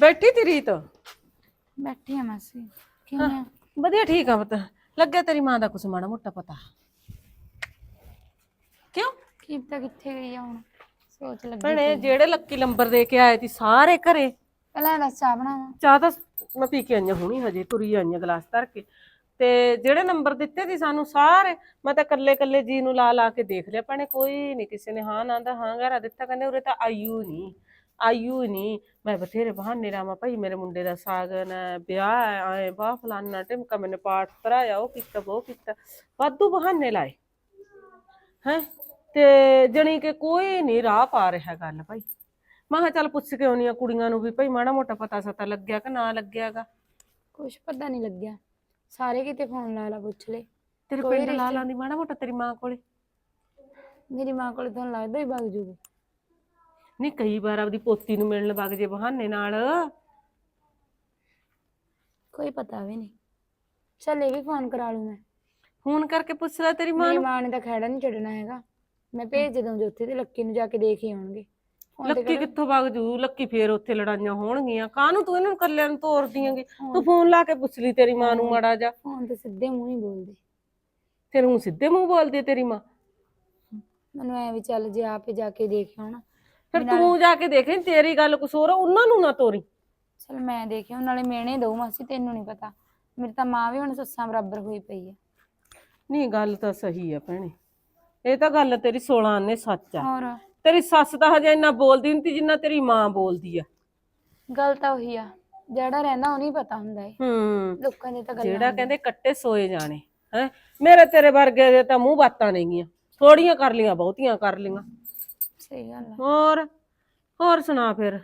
ਬੈਠੀ ਤੀ ਰੀਤ? ਬੈਠੀ ਆ ਮਾਸੀ। ਕਿਵੇਂ ਆ? ਵਧੀਆ ਠੀਕ ਆ ਪੁੱਤ। ਲੱਗਿਆ ਤੇਰੀ ਮਾਂ ਦਾ ਕੁਛ ਮਾੜਾ ਮੋਟਾ ਪਤਾ। ਕਿਉਂ? ਕੀ ਪਤਾ ਕਿੱਥੇ ਗਈ ਆ ਹੁਣ? ਸੋਚ ਲੱਗੀ ਭੈਣੇ ਜਿਹੜੇ ਲੱਕੀ ਲੰਬਰ ਦੇ ਕੇ ਆਏ ਤੀ ਸਾਰੇ ਘਰੇ। ਪਹਿਲਾਂ ਦੱਸ ਚਾਹ ਬਣਾਵਾਂ ਚਾਹ ਤਾਂ ਮੈਂ ਪੀ ਕੇ ਆਈਆਂ ਹੁਣੀ ਹਜੇ ਤੁਰੀ ਆਈਆਂ ਗਲਾਸ ਧਰ ਕੇ। ਤੇ ਜਿਹੜੇ ਨੰਬਰ ਦਿੱਤੇ ਸੀ ਸਾਨੂੰ ਸਾਰੇ ਮੈਂ ਤਾਂ ਕੱਲੇ ਕੱਲੇ ਜੀ ਨੂੰ ਲਾ ਲਾ ਕੇ ਦੇਖ ਲਿਆ। ਭੈਣੇ ਕੋਈ ਨਹੀਂ ਕਿਸੇ ਨੇ ਹਾਂ ਨਾ ਦਾ ਹਾਂ ਗਾਰਾ ਦਿੱਤਾ। ਕਹਿੰਦੇ ਉਰੇ ਤਾਂ ਆਯੂ ਨਹੀਂ ਆਯੂ ਨਹੀਂ। ਮੈਂ ਬਥੇਰੇ ਬਹਾਨੇ ਰਾਮਾ ਭਾਈ ਮੇਰੇ ਮੁੰਡੇ ਦਾ ਸਾਗਨ ਹੈ ਵਿਆਹ ਹੈ ਆਏ ਬਾਹ ਫਲਾਨਾ ਟਿਮਕਾ ਮੈਨੇ ਪਾਠ ਕਰਾਇਆ ਉਹ ਕੀਤਾ ਉਹ ਕੀਤਾ। ਵਾਧੂ ਬਹਾਨੇ ਲਾਏ। ਹੈ? ਤੇ ਜਣੀ ਕਿ ਕੋਈ ਨਹੀਂ ਰਾਹ ਪਾ ਰਿਹਾ ਗੱਲ ਭਾਈ। ਮੈਂ ਕਿਹਾ ਚੱਲ ਪੁੱਛ ਕੇ ਆਉਣੀ ਆ ਕੁੜੀਆਂ ਨੂੰ ਵੀ ਭਾਈ ਮਾੜਾ ਮੋਟਾ ਪਤਾ ਸਤਾ ਲੱਗਿਆ ਕਿ ਨਾ ਲੱਗਿਆਗਾ। ਕੁਛ ਪਤਾ ਨਹੀਂ ਲੱਗਿਆ। ਸਾਰੇ ਕਿਤੇ ਫੋਨ ਲਾ ਲਾ ਪੁੱਛ ਲੈ। ਤੇਰੇ ਕੋਈ ਪਿੰਡ ਲਾ ਰਿਸ਼ਤੇ- ਲਾਂਦੀ ਮਾੜਾ ਮੋਟਾ ਤੇਰੀ ਮਾਂ ਕੋਲੇ। ਮੇਰੀ ਮਾਂ ਕੋਲ ਤਾਂ ਲੱਗਦਾ ਹੀ ਵਗ ਜੂਗੀ। ਨਹੀਂ ਕਈ ਵਾਰ ਆਪਦੀ ਪੋਤੀ ਨੂੰ ਮਿਲਣ ਵਗ ਜੇ ਬਹਾਨੇ ਨਾਲ। ਕੋਈ ਪਤਾ ਵੀ ਨਹੀਂ। ਚੱਲ ਇਹ ਵੀ ਫੋਨ ਕਰਾ ਲੂ ਮੈਂ। ਫੋਨ ਕਰਕੇ ਪੁੱਛ ਲੈ ਤੇਰੀ ਮਾਂ ਮੇਰੀ ਨੂੰ। ਮਾਂ ਨੇ ਤਾਂ ਖੜਾ ਨਹੀਂ ਛੱਡਣਾ ਹੈਗਾ। ਮੈਂ ਭੇਜ ਦੂੰ ਜੋਤੀ ਤੇ ਲੱਕੀ ਨੂੰ ਜਾ ਕੇ ਦੇਖ ਹੀ ਆਉਣਗੇ। ਫੋਨ ਤੇ ਲੱਕੀ ਕਿੱਥੋਂ ਵਗ ਜੂ? ਲੱਕੀ ਫੇਰ ਉੱਥੇ ਲੜਾਈਆਂ ਹੋਣਗੀਆਂ। ਕਾਹਨੂੰ ਤੂੰ ਇਹਨਾਂ ਨੂੰ ਕੱਲਿਆਂ ਨੂੰ ਤੋਰਦੀ ਆਂਗੀ ਤੂੰ ਫੋਨ ਲਾ ਕੇ ਪੁੱਛ ਲਈ ਤੇਰੀ ਮਾਂ ਨੂੰ ਮਾੜਾ ਜਾ ਫੋਨ ਤੇ ਸਿੱਧੇ ਮੂੰਹ ਹੀ ਬੋਲਦੇ। ਫਿਰ ਹੁਣ ਸਿੱਧੇ ਮੂੰਹ ਬੋਲਦੀ ਤੇਰੀ ਮਾਂ? ਮੈਨੂੰ ਐ ਵੀ ਚੱਲ ਜੇ ਆਪੇ ਜਾ ਕੇ ਦੇਖ ਆਉਣਾ। ਫਿਰ ਤੂੰ ਜਾ ਕੇ ਦੇਖੇ ਤੇਰੀ ਗੱਲ ਕੁਛ ਹੋਰ ਆ, ਉਹਨਾਂ ਨੂੰ ਨਾ ਤੋਰੀ। ਚਲ ਮੈਂ ਦੇਖਿਆ ਨਾਲੇ ਮਿਹਣੇ ਦਊ ਮਾਸੀ ਤੈਨੂੰ ਨਹੀਂ ਪਤਾ। ਮੇਰੀ ਤਾਂ ਮਾਂ ਵੀ ਹੁਣ ਸੱਸਾਂ ਬਰਾਬਰ ਹੋਈ ਪਈ ਹੈ ਨਹੀਂ ਗੱਲ ਤਾਂ ਸਹੀ ਆ ਭੈਣੇ। ਇਹ ਤਾਂ ਗੱਲ ਤੇਰੀ 16 ਆਨੇ ਸੱਚ ਆ। ਹੋਰ? ਤੇਰੀ ਸੱਸ ਤਾਂ ਹਜੇ ਇੰਨਾ ਬੋਲਦੀ ਨਹੀਂ ਜਿੰਨਾ ਤੇਰੀ ਮਾਂ ਬੋਲਦੀ ਆ। ਗੱਲ ਤਾਂ ਉਹੀ ਆ ਜਿਹੜਾ ਰਹਿੰਦਾ ਉਹ ਨਹੀਂ ਪਤਾ ਹੁੰਦਾ ਏ। ਹੂੰ। ਲੋਕਾਂ ਦੇ ਤਾਂ ਗੱਲਾਂ ਜਿਹੜਾ ਕਹਿੰਦੇ ਕੱਟੇ ਸੋਏ ਜਾਣੇ ਹੈ। ਮੇਰੇ ਤੇਰੇ ਵਰਗੇ ਦੇ ਤਾਂ ਮੂੰਹ ਬਾਤਾਂ ਨੇਗੀਆਂ। ਥੋੜੀਆਂ ਕਰ ਲੀਆਂ ਬਹੁਤੀਆਂ ਕਰ ਲੀਆਂ। ਸਹੀ ਗੱਲ ਆ। ਹੋਰ ਹੋਰ ਸੁਣਾ ਫਿਰ।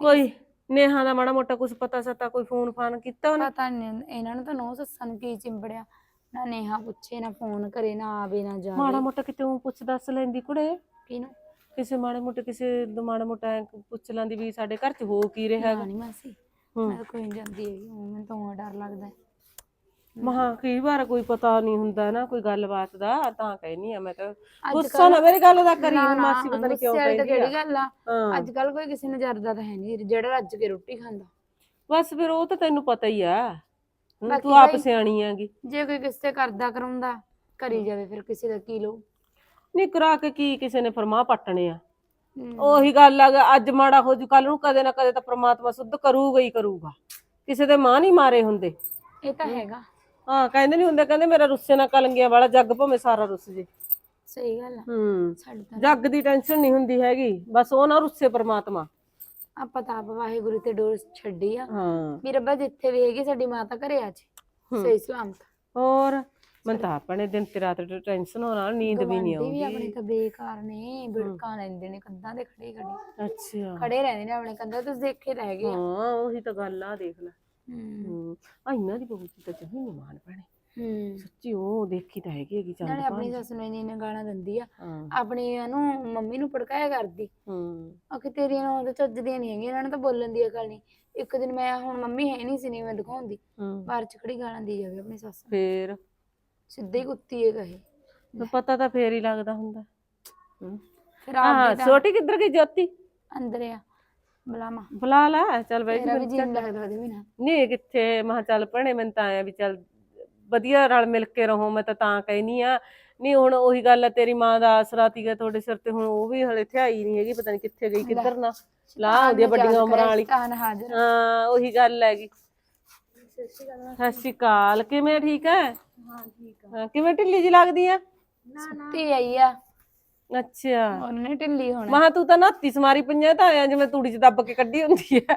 ਕੋਈ ਨੇਹਾ ਦਾ ਮਾੜਾ ਮੋਟਾ ਕੁਝ ਪਤਾ ਸਤਾ ਕੋਈ ਫੋਨ ਫਾਨ ਕੀਤਾ ਉਹਨੇ? ਪਤਾ ਨਹੀਂ ਇਹਨਾਂ ਨੂੰ ਤਾਂ ਨੋ ਸੱਸਾਂ ਨੂੰ ਕੀ ਚਿੰਬੜਿਆ। ਨਾ ਨੇਹਾ ਪੁੱਛੇ ਨਾ ਫੋਨ ਕਰੇ ਨਾ ਆਵੇ ਨਾ ਜਾਵੇ। ਮਾੜਾ ਮੋਟਾ ਕਿਤੇ ਉਹ ਪੁੱਛ ਦੱਸ ਲੈਂਦੀ ਕੁੜੇ। ਕਿਹਨੂੰ? ਕਿਸੇ ਮਾੜੇ ਮੋਟੇ ਕਿਸੇ ਦਾ ਮਾੜਾ ਮੋਟਾ ਐਂ ਪੁੱਛ ਲੈਂਦੀ ਵੀ ਸਾਡੇ ਘਰ ਚ ਹੋ ਕੀ ਰਿਹਾ ਨਹੀਂ ਮਾਸੀ। ਮੈਂ ਤਾਂ ਕੋਈ ਨਹੀਂ ਜਾਂਦੀ ਹੈਗੀ ਮੈਨੂੰ ਤਾਂ ਡਰ ਲੱਗਦਾ। ਹੈ। ਮਹਾ ਕਈ ਵਾਰ ਕੋਈ ਪਤਾ ਨਹੀਂ ਹੁੰਦਾ ਨਾ ਕੋਈ ਗੱਲਬਾਤ ਦਾ ਤਾਂ ਕਹਿਨੀ ਆ ਮੈਂ ਤਾਂ। ਗੁੱਸਾ ਨਾ ਮੇਰੀ ਗੱਲ ਦਾ ਕਰੀ ਮਾਸੀ ਪਤਾ ਨਹੀਂ ਕਿਉਂ ਕਹਿੰਦੀ ਆ। ਕਿਹੜੀ ਗੱਲ ਆ? ਹਾਂ। ਅੱਜ ਕੱਲ ਕੋਈ ਕਿਸੇ ਨੂੰ ਜਰਦਾ ਤਾਂ ਹੈ ਨਹੀਂ ਜਿਹੜਾ ਰੱਜ ਕੇ ਰੋਟੀ ਖਾਂਦਾ। ਬਸ ਫਿਰ ਉਹ ਤਾਂ ਤੈਨੂੰ ਪਤਾ ਹੀ ਆ। ਤੂੰ ਆਪ ਸਿਆਣੀ ਆਂਗੀ। ਜੇ ਕੋਈ ਕਿਸੇ ਤੇ ਕਰਦਾ ਕਰਾਉਂਦਾ ਕਰੀ ਜਾਵੇ ਫਿਰ ਕਿਸੇ ਦਾ ਕੀ ਲਊ ਨਹੀਂ ਕਰਾ ਕੇ ਕੀ ਕਿਸੇ ਨੇ ਫਰਮਾ ਪੱਟਣੇ ਆ। ਉਹੀ ਗੱਲ ਆ ਅੱਜ ਮਾੜਾ ਹੋ ਜੂ ਕੱਲ ਨੂੰ ਕਦੇ ਨਾ ਕਦੇ ਤਾਂ ਪ੍ਰਮਾਤਮਾ ਸੁੱਧ ਕਰੂਗਾ ਹੀ ਕਰੂਗਾ। ਕਿਸੇ ਦੇ ਮਾਂ ਨਹੀਂ ਮਾਰੇ ਹੁੰਦੇ। ਇਹ ਤਾਂ ਹੈਗਾ। ਹਾਂ ਕਹਿੰਦੇ ਨਹੀਂ ਹੁੰਦੇ ਕਹਿੰਦੇ ਮੇਰਾ ਰੁੱਸੇ ਨਾ ਕਲੰਗੀਆਂ ਵਾਲਾ ਜੱਗ ਭਵੇਂ ਸਾਰਾ ਰੁੱਸ ਜੇ। ਸਹੀ ਗੱਲ ਆ। ਹੂੰ ਸਾਡੇ ਤਾਂ ਜੱਗ ਦੀ ਟੈਨਸ਼ਨ ਨਹੀਂ ਹੁੰਦੀ ਹੈਗੀ ਬਸ ਉਹ ਨਾ ਰੁੱਸੇ ਪ੍ਰਮਾਤਮਾ। ਆਪਾਂ ਤਾਂ ਆਪ ਵਾਹਿਗੁਰੂ ਤੇ ਡੋਰ ਛੱਡੀ ਆ। ਹਾਂ। ਵੀ ਰੱਬਾ ਜਿੱਥੇ ਵੀ ਹੈਗੀ ਸਾਡੀ ਮਾਤਾ ਘਰੇ ਆ ਜੇ। ਸਹੀ ਸਲਾਮਤ। ਹੋਰ ਮੈਂ ਤਾਂ ਆਪਣੇ ਦਿਨ ਤੇ ਰਾਤ ਟੈਨਸ਼ਨ ਹੋਣਾ ਨੀਂਦ ਵੀ ਨਹੀਂ ਗਵਾਂਢੀ ਵੀ ਆਉਂਦੀ। ਆਪਣੇ ਤਾਂ ਬੇਕਾਰ ਨੇ ਬਿੜਕਾਂ ਲੈਂਦੇ ਨੇ ਕੰਧਾਂ ਦੇ ਖੜੇ ਖੜੇ ਅੱਛਾ। ਖੜੇ ਰਹਿੰਦੇ ਨੇ ਆਪਣੇ ਕੰਧਾਂ ਤੁਸੀਂ ਦੇਖੇ ਤਾਂ ਹੈਗੇ ਆ। ਹਾਂ ਉਹੀ ਤਾਂ ਗੱਲ ਆ ਦੇਖ ਲੈ। ਹੂੰ ਹੂੰ ਆ ਇਹਨਾਂ ਦੀ ਬਹੂ ਦੀ ਤਾਂ ਜਮੀ ਨਹੀਂ ਮਾਨ ਭੈਣੇ ਹੂੰ ਸੱਚੀ ਉਹ ਦੇਖੀ ਤਾਂ ਹੈਗੀ ਹੈਗੀ ਚੰਦ ਨਾਲੇ ਆਪਣੀ ਸੱਸ ਨੂੰ ਇੰਨੀ ਇੰਨੀ ਗਾਲਾਂ ਦਿੰਦੀ ਆ। ਹਾਂ। ਆਪਣੀ ਇਹਨੂੰ ਮੰਮੀ ਨੂੰ ਭੜਕਾਇਆ ਕਰਦੀ। ਹੂੰ। ਆਖੇ ਤੇਰੀਆਂ ਨੂੰ ਤਾਂ ਚੱਜਦੀਆਂ ਨਹੀਂ ਹੈਗੀਆਂ ਇਹਨਾਂ ਨੂੰ ਤਾਂ ਬੋਲਣ ਦੀ ਅਕਲ ਨਹੀਂ ਇੱਕ ਦਿਨ ਮੈਂ ਹੁਣ ਮੰਮੀ ਹੈ ਨਹੀਂ ਸੀ ਨਹੀਂ ਮੈਂ ਦਿਖਾਉਂਦੀ। ਹੂੰ। ਬਾਹਰ ਚ ਖੜੀ ਗਾਲਾਂ ਦੀ ਜਾਵੇ ਆਪਣੀ ਸੱਸ ਨੂੰ। ਫੇਰ? ਸਿੱਧੇ ਹੀ ਕੁੱਤੀ ਹੈ ਕਹੇ ਤਾਂ ਪਤਾ ਤਾਂ ਫੇਰ ਹੀ ਲੱਗਦਾ ਹੁੰਦਾ। ਹੂੰ। ਫਿਰ ਹਾਂ ਆਪ ਤਾਂ ਛੋਟੀ ਕਿੱਧਰ ਗਈ ਜੋਤੀ? ਅੰਦਰ ਆ। ਬੁਲਾਵਾ। ਬੁਲਾ ਲੈ ਚੱਲ ਬੈਠ ਤੇਰਾ ਵੀ ਜੀ ਲੱਗਦਾ ਉਹਦੇ ਬਿਨਾ ਨਹੀਂ ਕਿੱਥੇ ਮੈਂ ਕਿਹਾ ਚੱਲ ਭੈਣੇ ਮੈਨੂੰ ਤਾਂ ਆਇਆ ਵੀ ਚੱਲ ਵਧੀਆ ਰਲ ਮਿਲ ਕੇ ਰਹੋ ਮੈਂ ਤਾਂ ਤਾਂ ਕਹਿਨੀ ਆ। ਨਹੀਂ ਹੁਣ ਉਹੀ ਗੱਲ ਆ ਤੇਰੀ ਮਾਂ ਦਾ ਆਸਰਾ ਤੀਗਾ ਤੁਹਾਡੇ ਸਿਰ ਤੇ ਹੁਣ ਉਹ ਵੀ ਹਲੇ ਥਿਆਈ ਨਹੀਂ ਹੈਗੀ ਪਤਾ ਨਹੀਂ ਕਿੱਥੇ ਗਈ ਕਿੱਧਰ ਨਾ। ਲਾ ਆਉਂਦੀ ਆ ਵੱਡੀਆਂ ਉਮਰਾਂ ਵਾਲੀ। ਹਾਂ ਉਹੀ ਗੱਲ ਹੈਗੀ। ਸਤਿ ਸ਼੍ਰੀ ਅਕਾਲ ਕਿਵੇਂ ਠੀਕ ਹੈ? ਹਾਂ ਠੀਕ ਹਾਂ, ਕਿਵੇਂ ਢਿੱਲੀ ਜੀ ਲੱਗਦੀ ਆ? ਸੁੱਤੀ ਆਈ ਆ। ਅੱਛਾ। ਉਹਨੇ ਢਿੱਲੀ ਹੋਣਾ। ਮਹਾ ਤੂੰ ਤਾਂ ਨਾਤੀ ਸਮਾਰੀ ਪਈਆਂ ਤਾਂ ਆਇਆ ਜਿਵੇਂ ਤੂੜੀ ਚ ਦੱਬ ਕੇ ਕੱਢੀ ਹੁੰਦੀ ਹੈ।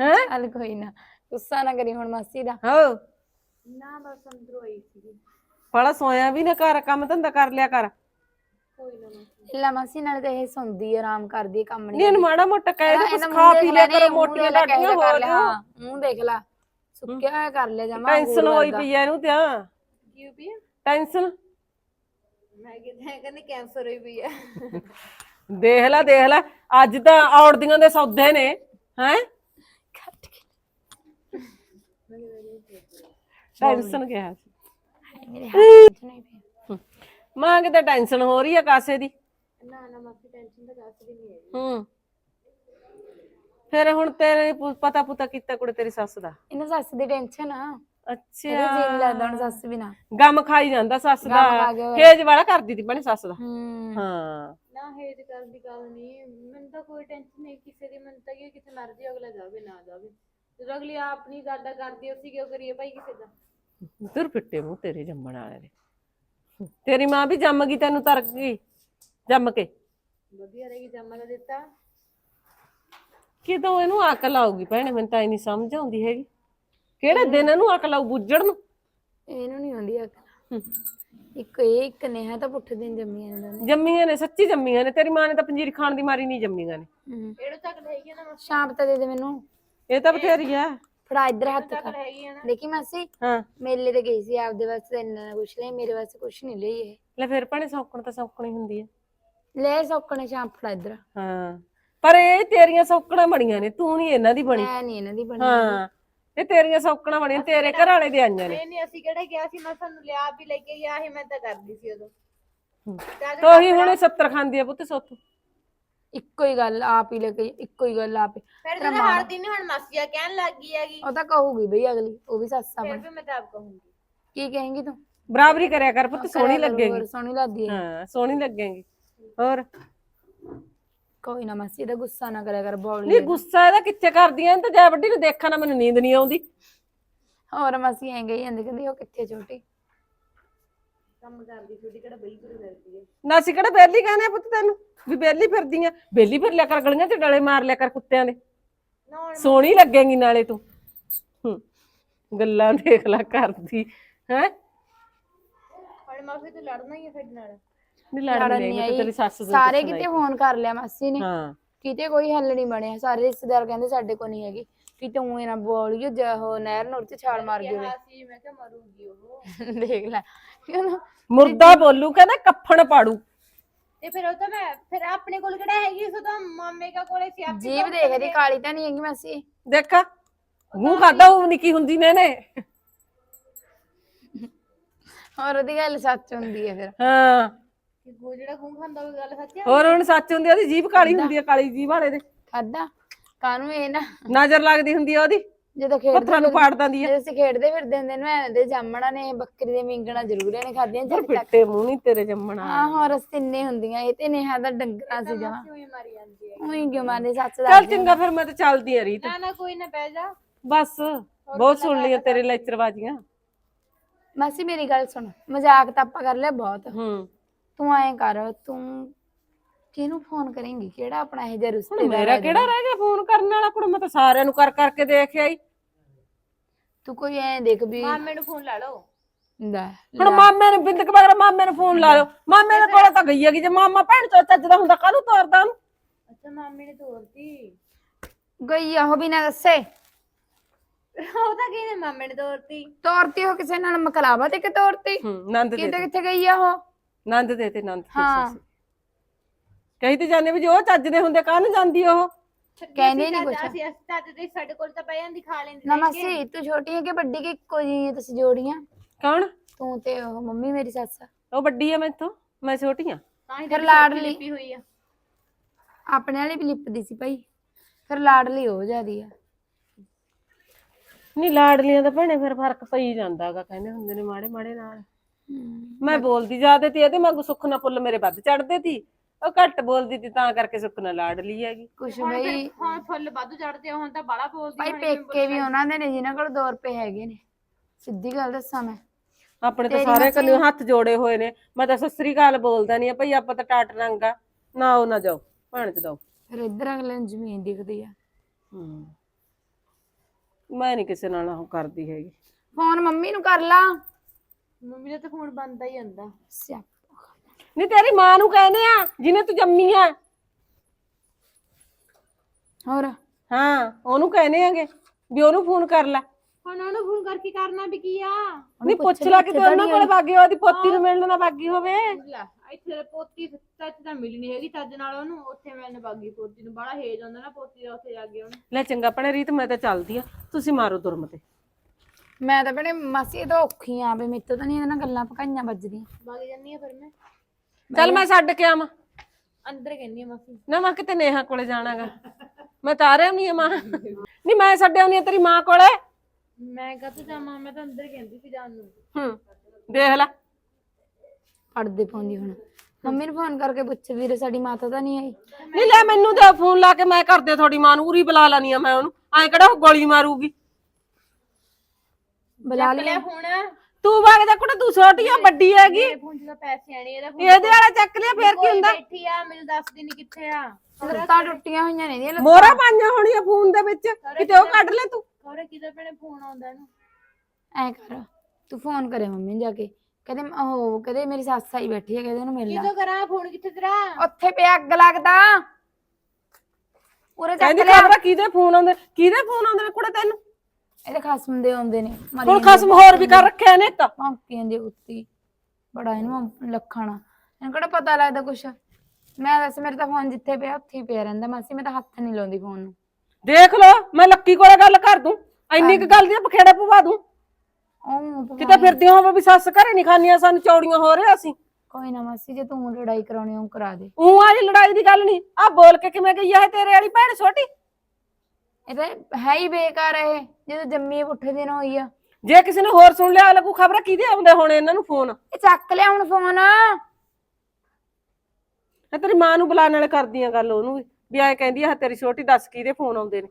ਹੈ? ਚੱਲ ਕੋਈ ਨਾ ਗੁੱਸਾ ਨਾ ਕਰੀ ਹੁਣ ਮਾਸੀ ਦਾ। ਹੋ ਨਾ ਬਸ ਅੰਦਰੋਂ ਆਈ ਸੀ ਬੜਾ ਸੋਇਆ ਵੀ ਨਾ ਕਰ ਕੰਮ ਧੰਦਾ ਕਰ ਲਿਆ ਕਰ। ਲਾ ਮਾਸੀ ਨਾਲ ਤਾਂ ਇਹ ਸੌਂਦੀ ਆ, ਆਰਾਮ ਕਰਦੀ ਆ, ਕੰਮ ਨਹੀਂ ਨਹੀਂ ਇਹਨੂੰ ਮਾੜਾ ਮੋਟਾ ਕਹਿ ਦੇ ਕੁਛ ਖਾ ਪੀ ਲੈ ਲਿਆ ਕਰੋ ਮੋਟੀਆਂ ਲਾਟੀਆਂ ਹੋ ਹਾਂ, ਮੂੰਹ ਦੇਖ ਲੈ ਸੁੱਕਿਆ ਹੋਇਆ ਕਰ ਲਿਆ ਜਮਾ ਟੈਨਸ਼ਨ ਹੋਈ ਪਈ ਐ ਇਹਨੂੰ ਤਾਂ ਕੀ ਪਈ ਟੈਨਸ਼ਨ ਮੈਂ ਕਿਹਾ ਕਹਿੰਦੇ ਕੈਂਸਰ ਹੋਈ ਪਈ ਆ। ਦੇਖ ਲੈ ਦੇਖ ਲੈ ਅੱਜ ਤਾਂ ਔੜਦੀਆਂ ਦੇ ਸੌਦੇ ਨੇ ਹੈ? ਟੈਨਸ਼ਨ ਕਿਹਾ ਸੀ? ਹਾਏ ਮੇਰੇ ਹੱਥ ਚ ਨਹੀਂ ਪਿਆ। ਮਾਂ ਕਿਤੇ ਟੈਨਸ਼ਨ ਹੋ ਰਹੀ ਆ ਕਾਸੇ ਦੀ? ਨਾ ਨਾ ਮਾਸੀ ਟੈਨਸ਼ਨ ਤਾਂ ਕਾਸ ਦੀ ਨਹੀਂ ਹੈ ਹੂੰ। ਫਿਰ ਹੁਣ ਤੇਰੇ ਪਤਾ ਪੁਤਾ ਕੀਤਾ ਕੁੜੇ ਤੇਰੀ ਸੱਸ ਦਾ? ਇਹਨਾਂ ਸੱਸ ਦੀ ਟੈਨਸ਼ਨ ਆ। ਇਹਦੇ ਅੱਛਾ ਜੀਨ ਲੱਗਦਾ ਹੁਣ ਸੱਸ ਬਿਨਾ ਗਮ ਖਾਈ ਜਾਂਦਾ ਸੱਸ ਦਾ। ਖਾ। ਹੇਜ ਵਾਲਾ ਕਰਦੀ ਤੀ ਭੈਣੇ ਸੱਸ ਦਾ। ਹੂੰ। ਹਾਂ। ਨਾ ਹੇਜ ਕਰਨ ਦੀ ਗੱਲ ਨਹੀਂ। ਮੈਨੂੰ ਤਾਂ ਕੋਈ ਟੈਨਸ਼ਨ ਨਹੀਂ ਕਿਸੇ ਦੀ। ਮੈਨੂੰ ਤਾਂ ਇਹ ਕਿਤੇ ਮਰਜ਼ੀ ਅਗਲਾ ਜਾਵੇ ਨਾ ਜਾਵੇ। ਜਦੋਂ ਅਗਲੀ ਆਪਣੀ ਗੱਲ ਕਰਦੀ ਅਸੀਂ ਕਿਉਂ ਕਰੀਏ ਭਾਈ ਕਿਸੇ ਦਾ। ਤੁਰ ਫਿੱਟੇ ਮੂੰਹ ਤੇਰੇ ਜੰਮਣ ਵਾਲੇ ਦੇ। ਤੇਰੀ ਮਾਂ ਵੀ ਜੰਮ ਗਈ ਤੈਨੂੰ ਤਰਕ ਗਈ। ਜੰਮ ਕੇ। ਵਧੀਆ ਰਹੇਗੀ ਜੰਮਾ ਦਾ ਦਿੱਤਾ। ਕਿਦੋਂ ਇਹਨੂੰ ਅਕਲ ਆਊਗੀ ਭੈਣੇ ਮੈਨੂੰ ਤਾਂ ਇਹ ਨਹੀਂ ਸਮਝ ਆਉਂਦੀ ਹੈਗੀ। ਕਿਹੜੇ ਦਿਨ ਇਹਨੂੰ ਅਕਲ ਆਊ ਬੁੱਝਣ ਨੂੰ? ਇਹਨੂੰ ਨਹੀਂ ਆਉਂਦੀ ਅਕਲ ਇੱਕ ਇਹ ਇੱਕ ਨੇਹਾ ਤਾਂ ਪੁੱਠ ਦਿਨ ਜੰਮੀਆਂ ਨੇ ਦੋਨੇ। ਜੰਮੀਆਂ ਨੇ ਸੱਚੀ ਜੰਮੀਆਂ ਨੇ। ਤੇਰੀ ਮਾਂ ਨੇ ਤਾਂ ਪੰਜੀਰੀ ਖਾਣ ਦੀ ਮਾਰੀ ਨਹੀਂ ਜੰਮੀਆਂ ਨੇ। ਹੂੰ। ਇਹੜੋ ਤੱਕ ਹੈਗੀ ਨਾ? ਮਾਸੀ ਸ਼ਾਮ ਤਾਂ ਦੇ ਦੇ ਮੈਨੂੰ। ਇਹ ਤਾਂ ਬਥੇਰੀ ਆ। ਫੜਾ ਇੱਧਰ ਹੱਥ ਤੱਕ ਕਰ ਹੈਗੀ ਆ ਨਾ? ਦੇਖੀ ਮਾਸੀ ਹਾਂ। ਮੇਲੇ ਤੇ ਗਈ ਸੀ ਆਪਦੇ ਵਾਸਤੇ ਇੰਨਾ ਨਾ ਕੁਛ ਲਈ ਮੇਰੇ ਵਾਸਤੇ ਕੁਛ ਨਹੀਂ ਲਈ ਇਹ। ਲੈ ਫਿਰ ਭੈਣੇ ਸੌਕਣ ਤਾਂ ਸੌਕਣੀ ਹੁੰਦੀ ਹੈ ਲੈ ਸੌਕਣੇ ਸ਼ਾਮ ਫੜਾ ਇੱਧਰ। ਹਾਂ। ਪਰ ਇਹ ਤੇਰੀਆਂ ਸੌਕਣਾ ਬਣੀਆਂ ਨੇ ਤੂੰ ਨਹੀਂ ਇਹਨਾਂ ਦੀ ਬਣੀ। ਮੈਂ ਨਹੀਂ ਇਹਨਾਂ ਦੀ ਬਣੀ। ਹਾਂ। ਇਹ ਤੇਰੀਆਂ ਸੌਕਣਾ ਬਣੀਆਂ ਤੇਰੇ ਘਰ ਵਾਲੇ ਦੇ ਆਈਆਂ ਨੇ। ਇਹ ਨਹੀਂ ਅਸੀਂ ਕਿਹੜਾ ਗਿਆ ਸੀ ਮੈਂ ਤੁਹਾਨੂੰ ਲਿਆ ਵੀ ਲੈ ਕੇ ਗਿਆ ਸੀ ਮੈਂ ਤਾਂ ਕਰਦੀ ਸੀ ਉਦੋਂ। ਤਾਂ ਤੋ ਹੀ ਹੁਣੇ 70 ਖਾਂਦੀ ਆ ਪੁੱਤ ਸੋਤੂ। ਇੱਕੋ ਹੀ ਗੱਲ ਆਪ ਹੀ ਲੈ ਕੇ ਇੱਕੋ ਹੀ ਗੱਲ ਆਪ ਹੀ। ਫਿਰ ਜਦੋਂ ਹਾਰਦੀ ਨਹੀਂ ਹੁਣ ਮਾਸੀਆ ਕਹਿਣ ਲੱਗ ਗਈ ਹੈਗੀ। ਉਹ ਤਾਂ ਕਹੂਗੀ ਬਈ ਅਗਲੀ ਉਹ ਵੀ ਸੱਸ ਫਿਰ ਆਪਣੀ ਵੀ ਮੈਂ ਤਾਂ ਆਪ ਕਹੂੰਗੀ। ਕੀ ਕਹੇਂਗੀ ਤੂੰ? ਬਰਾਬਰੀ ਕਰਿਆ ਕਰ ਪੁੱਤ ਸੋਹਣੀ ਲੱਗੇਗੀ। ਹੋਰ ਸੋਹਣੀ ਲੱਗਦੀ ਹੈ। ਹਾਂ ਸੋਹਣੀ ਲੱਗੇਗੀ। ਹੋਰ? ਕੋਈ ਨਾ ਮਾਸੀ ਦਾ ਗੁੱਸਾ ਨਾ ਕਰਿਆ ਕਰ ਬੌਲੀ ਨਹੀਂ ਗੁੱਸਾ ਇਹਦਾ ਕਿੱਥੇ ਕਰਦੀਆਂ ਤੇ ਜੈ ਵੱਡੀ ਨੂੰ ਦੇਖਾਂ ਨਾ ਮੈਨੂੰ ਨੀਂਦ ਨਹੀਂ ਆਉਂਦੀ। ਹੋਰ ਮਾਸੀ ਐਂ ਗਈ ਜਾਂਦੀ ਕਹਿੰਦੀ ਉਹ ਕਿੱਥੇ ਛੋਟੀ? ਕੰਮ ਕਰਦੀ ਛੋਟੀ ਕਿਹੜਾ ਬਈ ਪੂਰੀ ਕਰਦੀ ਹੈ ਨਾ ਅਸੀਂ ਕਿਹੜਾ ਬੇਲੀ ਕਹਿੰਦੇ ਆ ਪੁੱਤ ਤੈਨੂੰ? ਵੀ ਬੇਲੀ ਫਿਰਦੀਆਂ ਬੇਲੀ ਫਿਰ ਲਿਆ ਕਰ ਗਲੀਆਂ ਚ ਡਲੇ ਮਾਰ ਲਿਆ ਕਰ ਕੁੱਤਿਆਂ ਦੇ। ਸੋਹਣੀ ਲੱਗੇਗੀ ਨਾਲੇ ਤੂੰ। ਹੂੰ। ਗੱਲਾਂ ਦੇਖ ਲੈ ਕਰਦੀ। ਹੈ? ਹੁਣ ਮਾਫੀ ਤੇ ਲੜਨਾ ਹੀ ਹੈ ਸਾਡੇ ਨਾਲ। ਨਹੀਂ ਲੜਨ ਨਹੀਂ ਆਈ ਤੇਰੀ ਸੱਸ ਤੋਂ ਸਾਰੇ ਕਿਤੇ ਫੋਨ ਕਰ ਲਿਆ ਮਾਸੀ ਨੇ। ਹਾਂ। ਕਿਤੇ ਕੋਈ ਹੱਲ ਨਹੀਂ ਬਣਿਆ। ਸਾਰੇ ਰਿਸ਼ਤੇਦਾਰ ਕਹਿੰਦੇ ਸਾਡੇ ਕੋਲ ਨਹੀਂ ਹੈਗੀ। ਕਿ ਤੂੰ ਇਹਨਾਂ ਬੋਲੀਓ ਜਾ ਹੋ ਨਹਿਰ ਨੁਰ ਚ ਛਾਲ ਮਾਰ ਗਿਓ ਮੈਂ ਕਿਹਾ ਮਰੂਗੀ ਉਹ। ਦੇਖ ਲੈ। ਕਿਉਂ ਮੁਰਦਾ ਬੋਲੂ ਕਹਿੰਦਾ ਕੱਫਣ ਪਾੜੂ। ਤੇ ਫਿਰ ਉਹ ਤਾਂ ਮੈਂ ਫਿਰ ਆਪਣੇ ਕੋਲ ਕਿਹੜਾ ਹੈਗੀ? ਸੋ ਤਾਂ ਮਾਮੇ ਕਾ ਕੋਲੇ ਸੀ ਆਪੇ ਜੀਬ ਦੇਖਦੀ ਕਾਲੀ ਤਾਂ ਨਹੀਂ ਹੈਗੀ ਮਾਸੀ। ਦੇਖਾ ਮੂੰਹ ਖਾਦਾ ਉਹ ਨਿੱਕੀ ਹੁੰਦੀ ਨੇ ਨੇ ਹੋਰ ਉਹਦੀ ਗੱਲ ਸੱਚ ਹੁੰਦੀ ਹੈ ਫਿਰ। ਹਾਂ। ਕਿ ਗੋ ਜਿਹੜਾ ਖੂਨ ਖਾਂਦਾ ਉਹ ਗੱਲ ਸੱਚ ਹੈ ਹੋਰ ਹੁਣ ਸੱਚ ਹੁੰਦੀ ਆ, ਉਹਦੀ ਜੀਭ ਕਾਲੀ ਹੁੰਦੀ ਆ ਕਾਲੀ ਜੀਭ ਵਾਲੇ ਦੇ। ਖਾਦਾ। ਕਾਨੂੰ ਇਹ ਨਾ? ਨਜ਼ਰ ਲੱਗਦੀ ਹੁੰਦੀ ਆ ਉਹਦੀ। ਜਦੋਂ ਖੇਡਦੇ ਪੱਥਰਾਂ ਨੂੰ ਪਾੜ ਦਿੰਦੀ ਆ। ਜਦੋਂ ਅਸੀਂ ਖੇਡਦੇ ਫਿਰਦੇ ਹੁੰਦੇ ਨੇ ਐਂ ਦੇ ਜਾਮਣਾ ਨੇ ਬੱਕਰੀ ਦੇ ਮਿੰਗਣਾ ਜ਼ਰੂਰ ਇਹਨੇ ਖਾਧੀਆਂ ਜਦ ਤੱਕ ਫਿੱਟੇ ਮੂੰਹ ਨਹੀਂ ਤੇਰੇ ਜੰਮਣਾ। ਹਾਂ ਹੋਰ ਤਿੰਨੇ ਹੁੰਦੀਆਂ ਇਹ ਤੇ ਨੇਹਾ ਦਾ ਡੰਗਰਾ ਸੀ ਜਮਾ ਕਿਉਂ ਮਾਰੀ ਜਾਂਦੀ ਹੈ। ਉਹੀ ਕਿਉਂ ਮਾਰਦੇ ਸੱਚ ਦਾ। ਚੱਲ ਚੰਗਾ ਫਿਰ ਮੈਂ ਤਾਂ ਚੱਲਦੀ ਆ ਰੀਤ। ਨਾ ਨਾ ਕੋਈ ਨਾ ਬਹਿ ਜਾ। ਬਸ ਬਹੁਤ ਸੁਣ ਲਈਆਂ ਤੇਰੇ ਲੈਕਚਰ ਬਾਜੀਆਂ ਮਾਸੀ ਮੇਰੀ ਗੱਲ ਸੁਣ ਮਜ਼ਾਕ ਤਾਂ ਆਪਾਂ ਕਰ ਲਿਆ ਬਹੁਤ। ਹੂੰ। ਤੂੰ ਐਂ ਕਰ ਤੂੰ ਕਿਹਨੂੰ ਫੋਨ ਕਰੇਂਗੀ? ਕਿਹੜਾ ਆਪਣਾ ਇਹ ਜਿਹਾ ਹੁਣ ਰਿਸ਼ਤੇਦਾਰ ਮੇਰਾ ਕਿਹੜਾ ਰਹਿ ਗਿਆ ਫੋਨ ਕਰਨ ਵਾਲਾ? ਕੁੜ ਮੈਂ ਤਾਂ ਸਾਰਿਆਂ ਨੂੰ ਕਰ ਕਰਕੇ ਦੇਖ ਆਈ। ਤੂੰ ਕੋਈ ਐਂ ਦੇਖ ਵੀ ਮਾਮੇ ਨੂੰ ਫੋਨ ਲਾ ਲਓ। ਲੈ ਹੁਣ ਮਾਮੇ ਨੂੰ ਬਿੰਦਕ ਵਗੈਰਾ ਮਾਮੇ ਨੂੰ ਫੋਨ ਲਾ ਲਓ। ਮਾਮੇ ਦੇ ਕੋਲ ਤਾਂ ਗਈ ਹੈਗੀ ਜੇ ਮਾਮਾ ਭੈਣ ਚੋ ਚੱਜਦਾ ਹੁੰਦਾ ਕਾਹਨੂੰ ਤੋਰਦਾ ਉਹਨੂੰ? ਅੱਛਾ ਮਾਮੇ ਨੇ ਤੋਰਤੀ। ਗਈ ਆ ਉਹ ਵੀ ਨਾ ਦੱਸੇ। ਉਹ ਤਾਂ ਕਹਿੰਦੇ ਮਾਮੇ ਨੇ ਤੋਰਤੀ। ਤੋਰਤੀ ਉਹ ਕਿਸੇ ਨਾਲ ਮਕਲਾਵਾ ਤੇ ਕਿ ਤੋਰਤੀ? ਹੂੰ ਨੰਦ ਦੇ ਕਿਤੇ ਦੇ। ਕਿੱਥੇ ਗਈ ਆ ਉਹ? ਨੰਦ ਦੇ ਤੇ ਨੰਦ ਤੇ ਹਾਂ। ਸੱਸ। ਕਹੀ ਤੇ ਜਾਂਦੇ ਵੀ ਜੋ ਚੱਜਦੇ ਹੁੰਦੇ ਕਾਹਨੂੰ ਜਾਂਦੀ ਉਹ ਕਹਿੰਦੇ ਨੀ ਕੁਛ। ਅਸੀਂ ਅਸੀਂ ਤਾਂ ਤੇ ਸਾਡੇ ਕੋਲ ਤਾਂ ਪੈ ਜਾਂਦੀ ਖਾ ਲੈਂਦੀ ਨਾ ਦੇਖ ਕੇ। ਮਾਸੀ ਤੂੰ ਛੋਟੀ ਹੈ ਕਿ ਵੱਡੀ ਕਿ ਇੱਕੋ ਜਿਹੀ ਹੈ ਤੁਸੀਂ ਜੋੜੀਆਂ ਕੌਣ ਤੂੰ ਤੇ ਉਹ ਮੰਮੀ ਮੇਰੀ ਸੱਸ ਉਹ ਵੱਡੀ ਆ ਮੈਥੋਂ ਮੈਂ ਛੋਟੀ ਆ ਤਾਂ ਹੀ ਫਿਰ ਤੇਰੀ ਲਾਡ ਲਈ। ਲਿਪੀ ਹੋਈ ਆ ਆਪਣੇ ਵਾਲੀ ਵੀ ਲਿਪਦੀ ਸੀ ਭਾਈ ਫਿਰ ਲਾਡਲੀ ਹੋ ਜਾਂਦੀ ਆ ਨਹੀਂ ਲਾਡਲੀਆਂ ਦਾ ਭੈਣੇ ਫਿਰ ਫ਼ਰਕ ਪਈ ਜਾਂਦਾਗਾ ਕਹਿੰਦੇ ਹੁੰਦੇ ਨੇ ਮਾੜੇ ਮਾੜੇ ਨਾਲ ਮੈਂ ਬੋਲਦੀ ਜਾਦੇ ਤੀ ਇਹਦੇ ਵਾਂਗੂ ਸੁੱਖ ਨਾ ਫੁੱਲ ਮੇਰੇ ਵੱਧ ਚੜਦੇ ਤੀ। ਉਹ ਘੱਟ ਬੋਲਦੀ ਤੀ ਤਾਂ ਕਰਕੇ ਸੁੱਖ ਨਾ ਲਾਡਲੀ ਹੈਗੀ। ਕੁਛ ਬਈ ਹੁਣ ਫੁੱਲ ਵਾਧੂ ਚੜਦੇ ਆ ਹੁਣ ਤਾਂ ਬਾਲਾ ਬੋਲਦੀ ਭਾਈ ਪੇਕੇ ਵੀ ਉਹਨਾਂ ਦੇ ਨੇ ਜਿਨ੍ਹਾਂ ਕੋਲ 2 ਰੁਪਏ ਹੈਗੇ ਨੇ। ਸਿੱਧੀ ਗੱਲ ਦੱਸਾਂ ਮੈਂ। ਆਪਣੇ ਤਾਂ ਸਾਰੇ ਕੰਨਿਓ ਹੱਥ ਜੋੜੇ ਹੋਏ ਨੇ। ਮੈਂ ਤਾਂ ਸਸਰੀ ਕਾਲ ਬੋਲਦਾ ਨਹੀਂ ਆ ਭਈ ਆਪਾਂ ਤਾਂ ਟਾਟ ਰੰਗਾ ਨਾ ਉਹ ਨਾ ਜਾਓ ਭੈਣ ਚ ਜਾਓ ਫਿਰ ਇੱਧਰ ਅਗਲੇ ਨੂੰ ਜ਼ਮੀਨ ਦਿਖਦੀ ਆ। ਹੂੰ ਮੈਂ ਨਹੀਂ ਕਿਸੇ ਨਾਲ ਉਹ ਕਰਦੀ ਹੈਗੀ। ਫੋਨ ਮੰਮੀ ਨੂੰ ਕਰ ਲਾ। ਮੰਮੀ ਦਾ ਤਾਂ ਫੋਨ ਬੰਦ ਹੀ ਜਾਂਦਾ। ਸਿਆਪਾ। ਨਹੀਂ ਤੇਰੀ ਮਾਂ ਨੂੰ ਕਹਿੰਦੇ ਆ ਜਿਹਨੇ ਤੂੰ ਜੰਮੀ ਆ। ਹੋਰ? ਹਾਂ ਉਹਨੂੰ ਕਹਿੰਦੇ ਆਂਗੇ ਵੀ ਉਹਨੂੰ ਫੋਨ ਕਰ ਲੈ। ਹੁਣ ਉਹਨੂੰ ਫੋਨ ਕਰਕੇ ਕਰਨਾ ਵੀ ਕੀ ਆ? ਨਹੀਂ ਪੁੱਛ ਲੈ ਕਿ ਤੂੰ ਉਹਨਾਂ ਕੋਲ ਬਾਗੀ ਉਹਦੀ ਪੋਤੀ ਨੂੰ ਮਿਲਣ ਨਾ ਬਾਗੀ ਹੋਵੇ। ਲੈ ਇੱਥੇ ਤਾਂ ਪੋਤੀ ਸੱਚ ਤਾਂ ਮਿਲਣੀ ਹੈਗੀ ਚੱਜ ਨਾਲ ਉਹਨੂੰ ਉੱਥੇ ਮੈਨੂੰ ਬਾਗੀ ਪੋਤੀ ਨੂੰ ਬੜਾ ਹੇਜ ਆਉਂਦਾ ਨਾ ਪੋਤੀ ਦਾ ਉੱਥੇ ਜਾ ਕੇ ਉਹਨੂੰ। ਲੈ ਚੰਗਾ ਭੈਣੇ ਰੀਤ ਮੈਂ ਤਾਂ ਚੱਲਦੀ ਆ ਤੁਸੀਂ ਮਾਰੋ ਦੁਰਮ ਤੇ ਮੈਂ ਤਾਂ ਭੈਣੇ ਮਾਸੀ ਇਹ ਤਾਂ ਔਖੀ ਆ ਵੀ ਮੇਰੇ ਤੋਂ ਤਾਂ ਨਹੀਂ ਇਹਨਾਂ ਗੱਲਾਂ ਪਕਾਈਆਂ ਵੱਜਦੀਆਂ। ਬਾਗੀ ਜਾਂਦੀ ਆ ਫਿਰ ਮੈਂ। ਚੱਲ ਮੈਂ ਛੱਡ ਕੇ ਆਵਾਂ। ਅੰਦਰ ਕਹਿੰਦੀ ਆ ਮਾਸੀ। ਨਾ ਮੈਂ ਕਿਤੇ ਨੇਹਾ ਕੋਲੇ ਜਾਣਾਗਾ। ਮੈਂ ਤਾਰਿਆ ਨਹੀਂ ਆ ਮਾਂ। ਨਹੀਂ ਮੈਂ ਛੱਡਿਆ ਨਹੀਂ ਤੇਰੀ ਮਾਂ ਕੋਲੇ। ਮੈਂ ਕਦੋਂ ਜਾਵਾਂ? ਮੈਂ ਤਾਂ ਅੰਦਰ ਕਹਿੰਦੀ ਸੀ ਜਾਣ ਨੂੰ। ਹੂੰ ਦੇਖ ਲੈ। ਪੜਦੇ ਪਾਉਂਦੀ ਹੁਣ। ਮੰਮੀ ਨੂੰ ਫੋਨ ਕਰਕੇ ਪੁੱਛ ਵੀਰੇ ਸਾਡੀ ਮਾਤਾ ਤਾਂ ਨਹੀਂ ਆਈ। ਨਹੀਂ ਲੈ ਮੈਨੂੰ ਦੇ ਫੋਨ ਲਾ ਕੇ ਮੈਂ ਕਰਦੇ ਤੁਹਾਡੀ ਮਾਂ ਨੂੰ ਉਰੀ ਬੁਲਾ ਲਾਨੀ ਆ ਮੈਂ ਉਹਨੂੰ। ਐਂ ਕਿਹੜਾ ਉਹ ਗੋਲੀ ਮਾਰੂਗੀ? ਬੁਲਾ ਲੈ ਲਿਆ ਫੋਨ ਤੂੰ ਵਗ ਜਾ ਕੁੜੇ ਤੂੰ ਛੋਟੀ ਆ ਵੱਡੀ ਹੈਗੀ ਮੇਰੇ ਫੋਨ 'ਚ ਤਾਂ ਪੈਸੇ ਆਣੇ ਇਹਦਾ ਫੋਨ ਇਹਦੇ ਵਾਲਾ ਚੱਕ ਲਿਆ ਫੇਰ ਕੀ ਹੁੰਦਾ? ਬੈਠੀ ਆ ਮੈਨੂੰ ਦੱਸਦੀ ਨਹੀਂ ਕਿੱਥੇ ਆ। ਲੱਤਾਂ ਟੁੱਟੀਆਂ ਹੋਈਆਂ ਨੇ ਇਹਦੀਆਂ ਮੋਰਾ ਪਾਈਆਂ ਹੋਣੀਆਂ ਫੋਨ ਦੇ ਵਿੱਚ। ਕਿਤੇ ਉਹ ਕੱਢ ਲੈ ਤੂੰ। ਖਬਰੇ ਕਿਹਦਾ ਭੈਣੇ ਫੋਨ ਆਉਂਦਾ ਇਹਨੂੰ। ਐ ਕਰ ਤੂੰ ਫੋਨ ਕਰੇ ਮੰਮੀ ਨੂੰ ਜਾ ਕੇ। ਕਹਿੰਦੇ ਉਹ ਕਹਿੰਦੇ ਮੇਰੀ ਸੱਸ ਆਈ ਬੈਠੀ ਹੈ ਕਹਿੰਦੇ ਉਹਨੂੰ ਮਿਲ ਲਾ। ਕਿਦੋਂ ਕਰਾਂ ਫੋਨ ਕਿੱਥੇ ਤੇਰਾ? ਉੱਥੇ ਪਿਆ ਅੱਗ ਲੱਗਦਾ। ਉਰੇ ਚੱਕ ਕਹਿੰਦੀ ਲਿਆ। ਖਬਰ ਕਿਹਦੇ ਫੋਨ ਆਉਂਦੇ ਕਿਹਦੇ ਫੋਨ ਆਉਂਦੇ ਨੇ ਕੁੜੇ ਤੈਨੂੰ? ਇਹਦੇ ਖਸਮ ਦੇ ਆਉਂਦੇ ਨੇ ਮਰੀ ਹੁਣ ਖਸਮ ਹੋਰ ਵੀ ਕਰ ਰੱਖਿਆ ਨੇ ਇੱਕ ਭੌਂਕੀਆਂ ਦੇ ਉੱਤੀ ਬੜਾ ਇਹਨੂੰ ਲੱਖਣਾ ਇਹਨੂੰ ਕਿਹੜਾ ਪਤਾ ਲੱਗਦਾ ਕੁਛ? ਮੈਂ ਦੱਸ ਮੇਰੇ ਤਾਂ ਫੋਨ ਜਿੱਥੇ ਪਿਆ ਉੱਥੇ ਹੀ ਪਿਆ ਰਹਿੰਦਾ ਮਾਸੀ ਮੈਂ ਤਾਂ ਹੱਥ ਨਹੀਂ ਲਾਉਂਦੀ ਫੋਨ ਨੂੰ। ਦੇਖ ਲੋ ਮੈਂ ਲੱਕੀ ਕੋਲੇ ਗੱਲ ਕਰ ਦੂੰ। ਇੰਨੀ ਕੁ ਗੱਲ ਦੀਆਂ ਪਖੇੜੇ ਪਵਾ ਦੂੰ। ਉਹ ਕਿਤੇ ਫਿਰਦੀਆਂ ਹੋਵੇ ਵੀ ਸੱਸ ਘਰੇ ਨਹੀਂ ਖਾਨੀਆਂ ਸਾਨੂੰ ਚੌੜੀਆਂ ਹੋ ਰਹੇ ਅਸੀਂ। ਕੋਈ ਨਾ ਮਾਸੀ ਜੇ ਤੂੰ ਲੜਾਈ ਕਰਾਉਣੀ ਉਹ ਕਰਾ ਦੇ। ਉਹ ਵਾਲੀ ਲੜਾਈ ਦੀ ਗੱਲ ਨਹੀਂ। ਆ ਬੋਲ ਕੇ ਕਿਵੇਂ ਗਈ ਆ ਇਹ ਤੇਰੇ ਵਾਲੀ ਭੈਣ ਛੋਟੀ? ਇਹ ਤਾਂ ਹੈ ਹੀ ਬੇਕਾਰ ਇਹ ਜਦੋਂ ਜੰਮੀ ਪੁੱਠੇ ਦਿਨ ਹੋਈ ਆ। ਜੇ ਕਿਸੇ ਨੇ ਹੋਰ ਸੁਣ ਲਿਆ ਲੱਗੂ ਖਬਰ ਕਿਹਦੇ ਆਉਂਦੇ ਹੋਣੇ ਇਹਨਾਂ ਨੂੰ ਫੋਨ? ਇਹ ਚੱਕ ਲਿਆ ਹੁਣ ਫੋਨ। ਮੈਂ ਤੇਰੀ ਮਾਂ ਨੂੰ ਬੁਲਾਉਣ ਵਾਲੇ ਕਰਦੀਆਂ ਗੱਲ ਉਹਨੂੰ ਵੀ ਵੀ ਐ ਕਹਿੰਦੀ ਆ ਤੇਰੀ ਛੋਟੀ ਦੱਸ ਕਿਹਦੇ ਫੋਨ ਆਉਂਦੇ ਨੇ?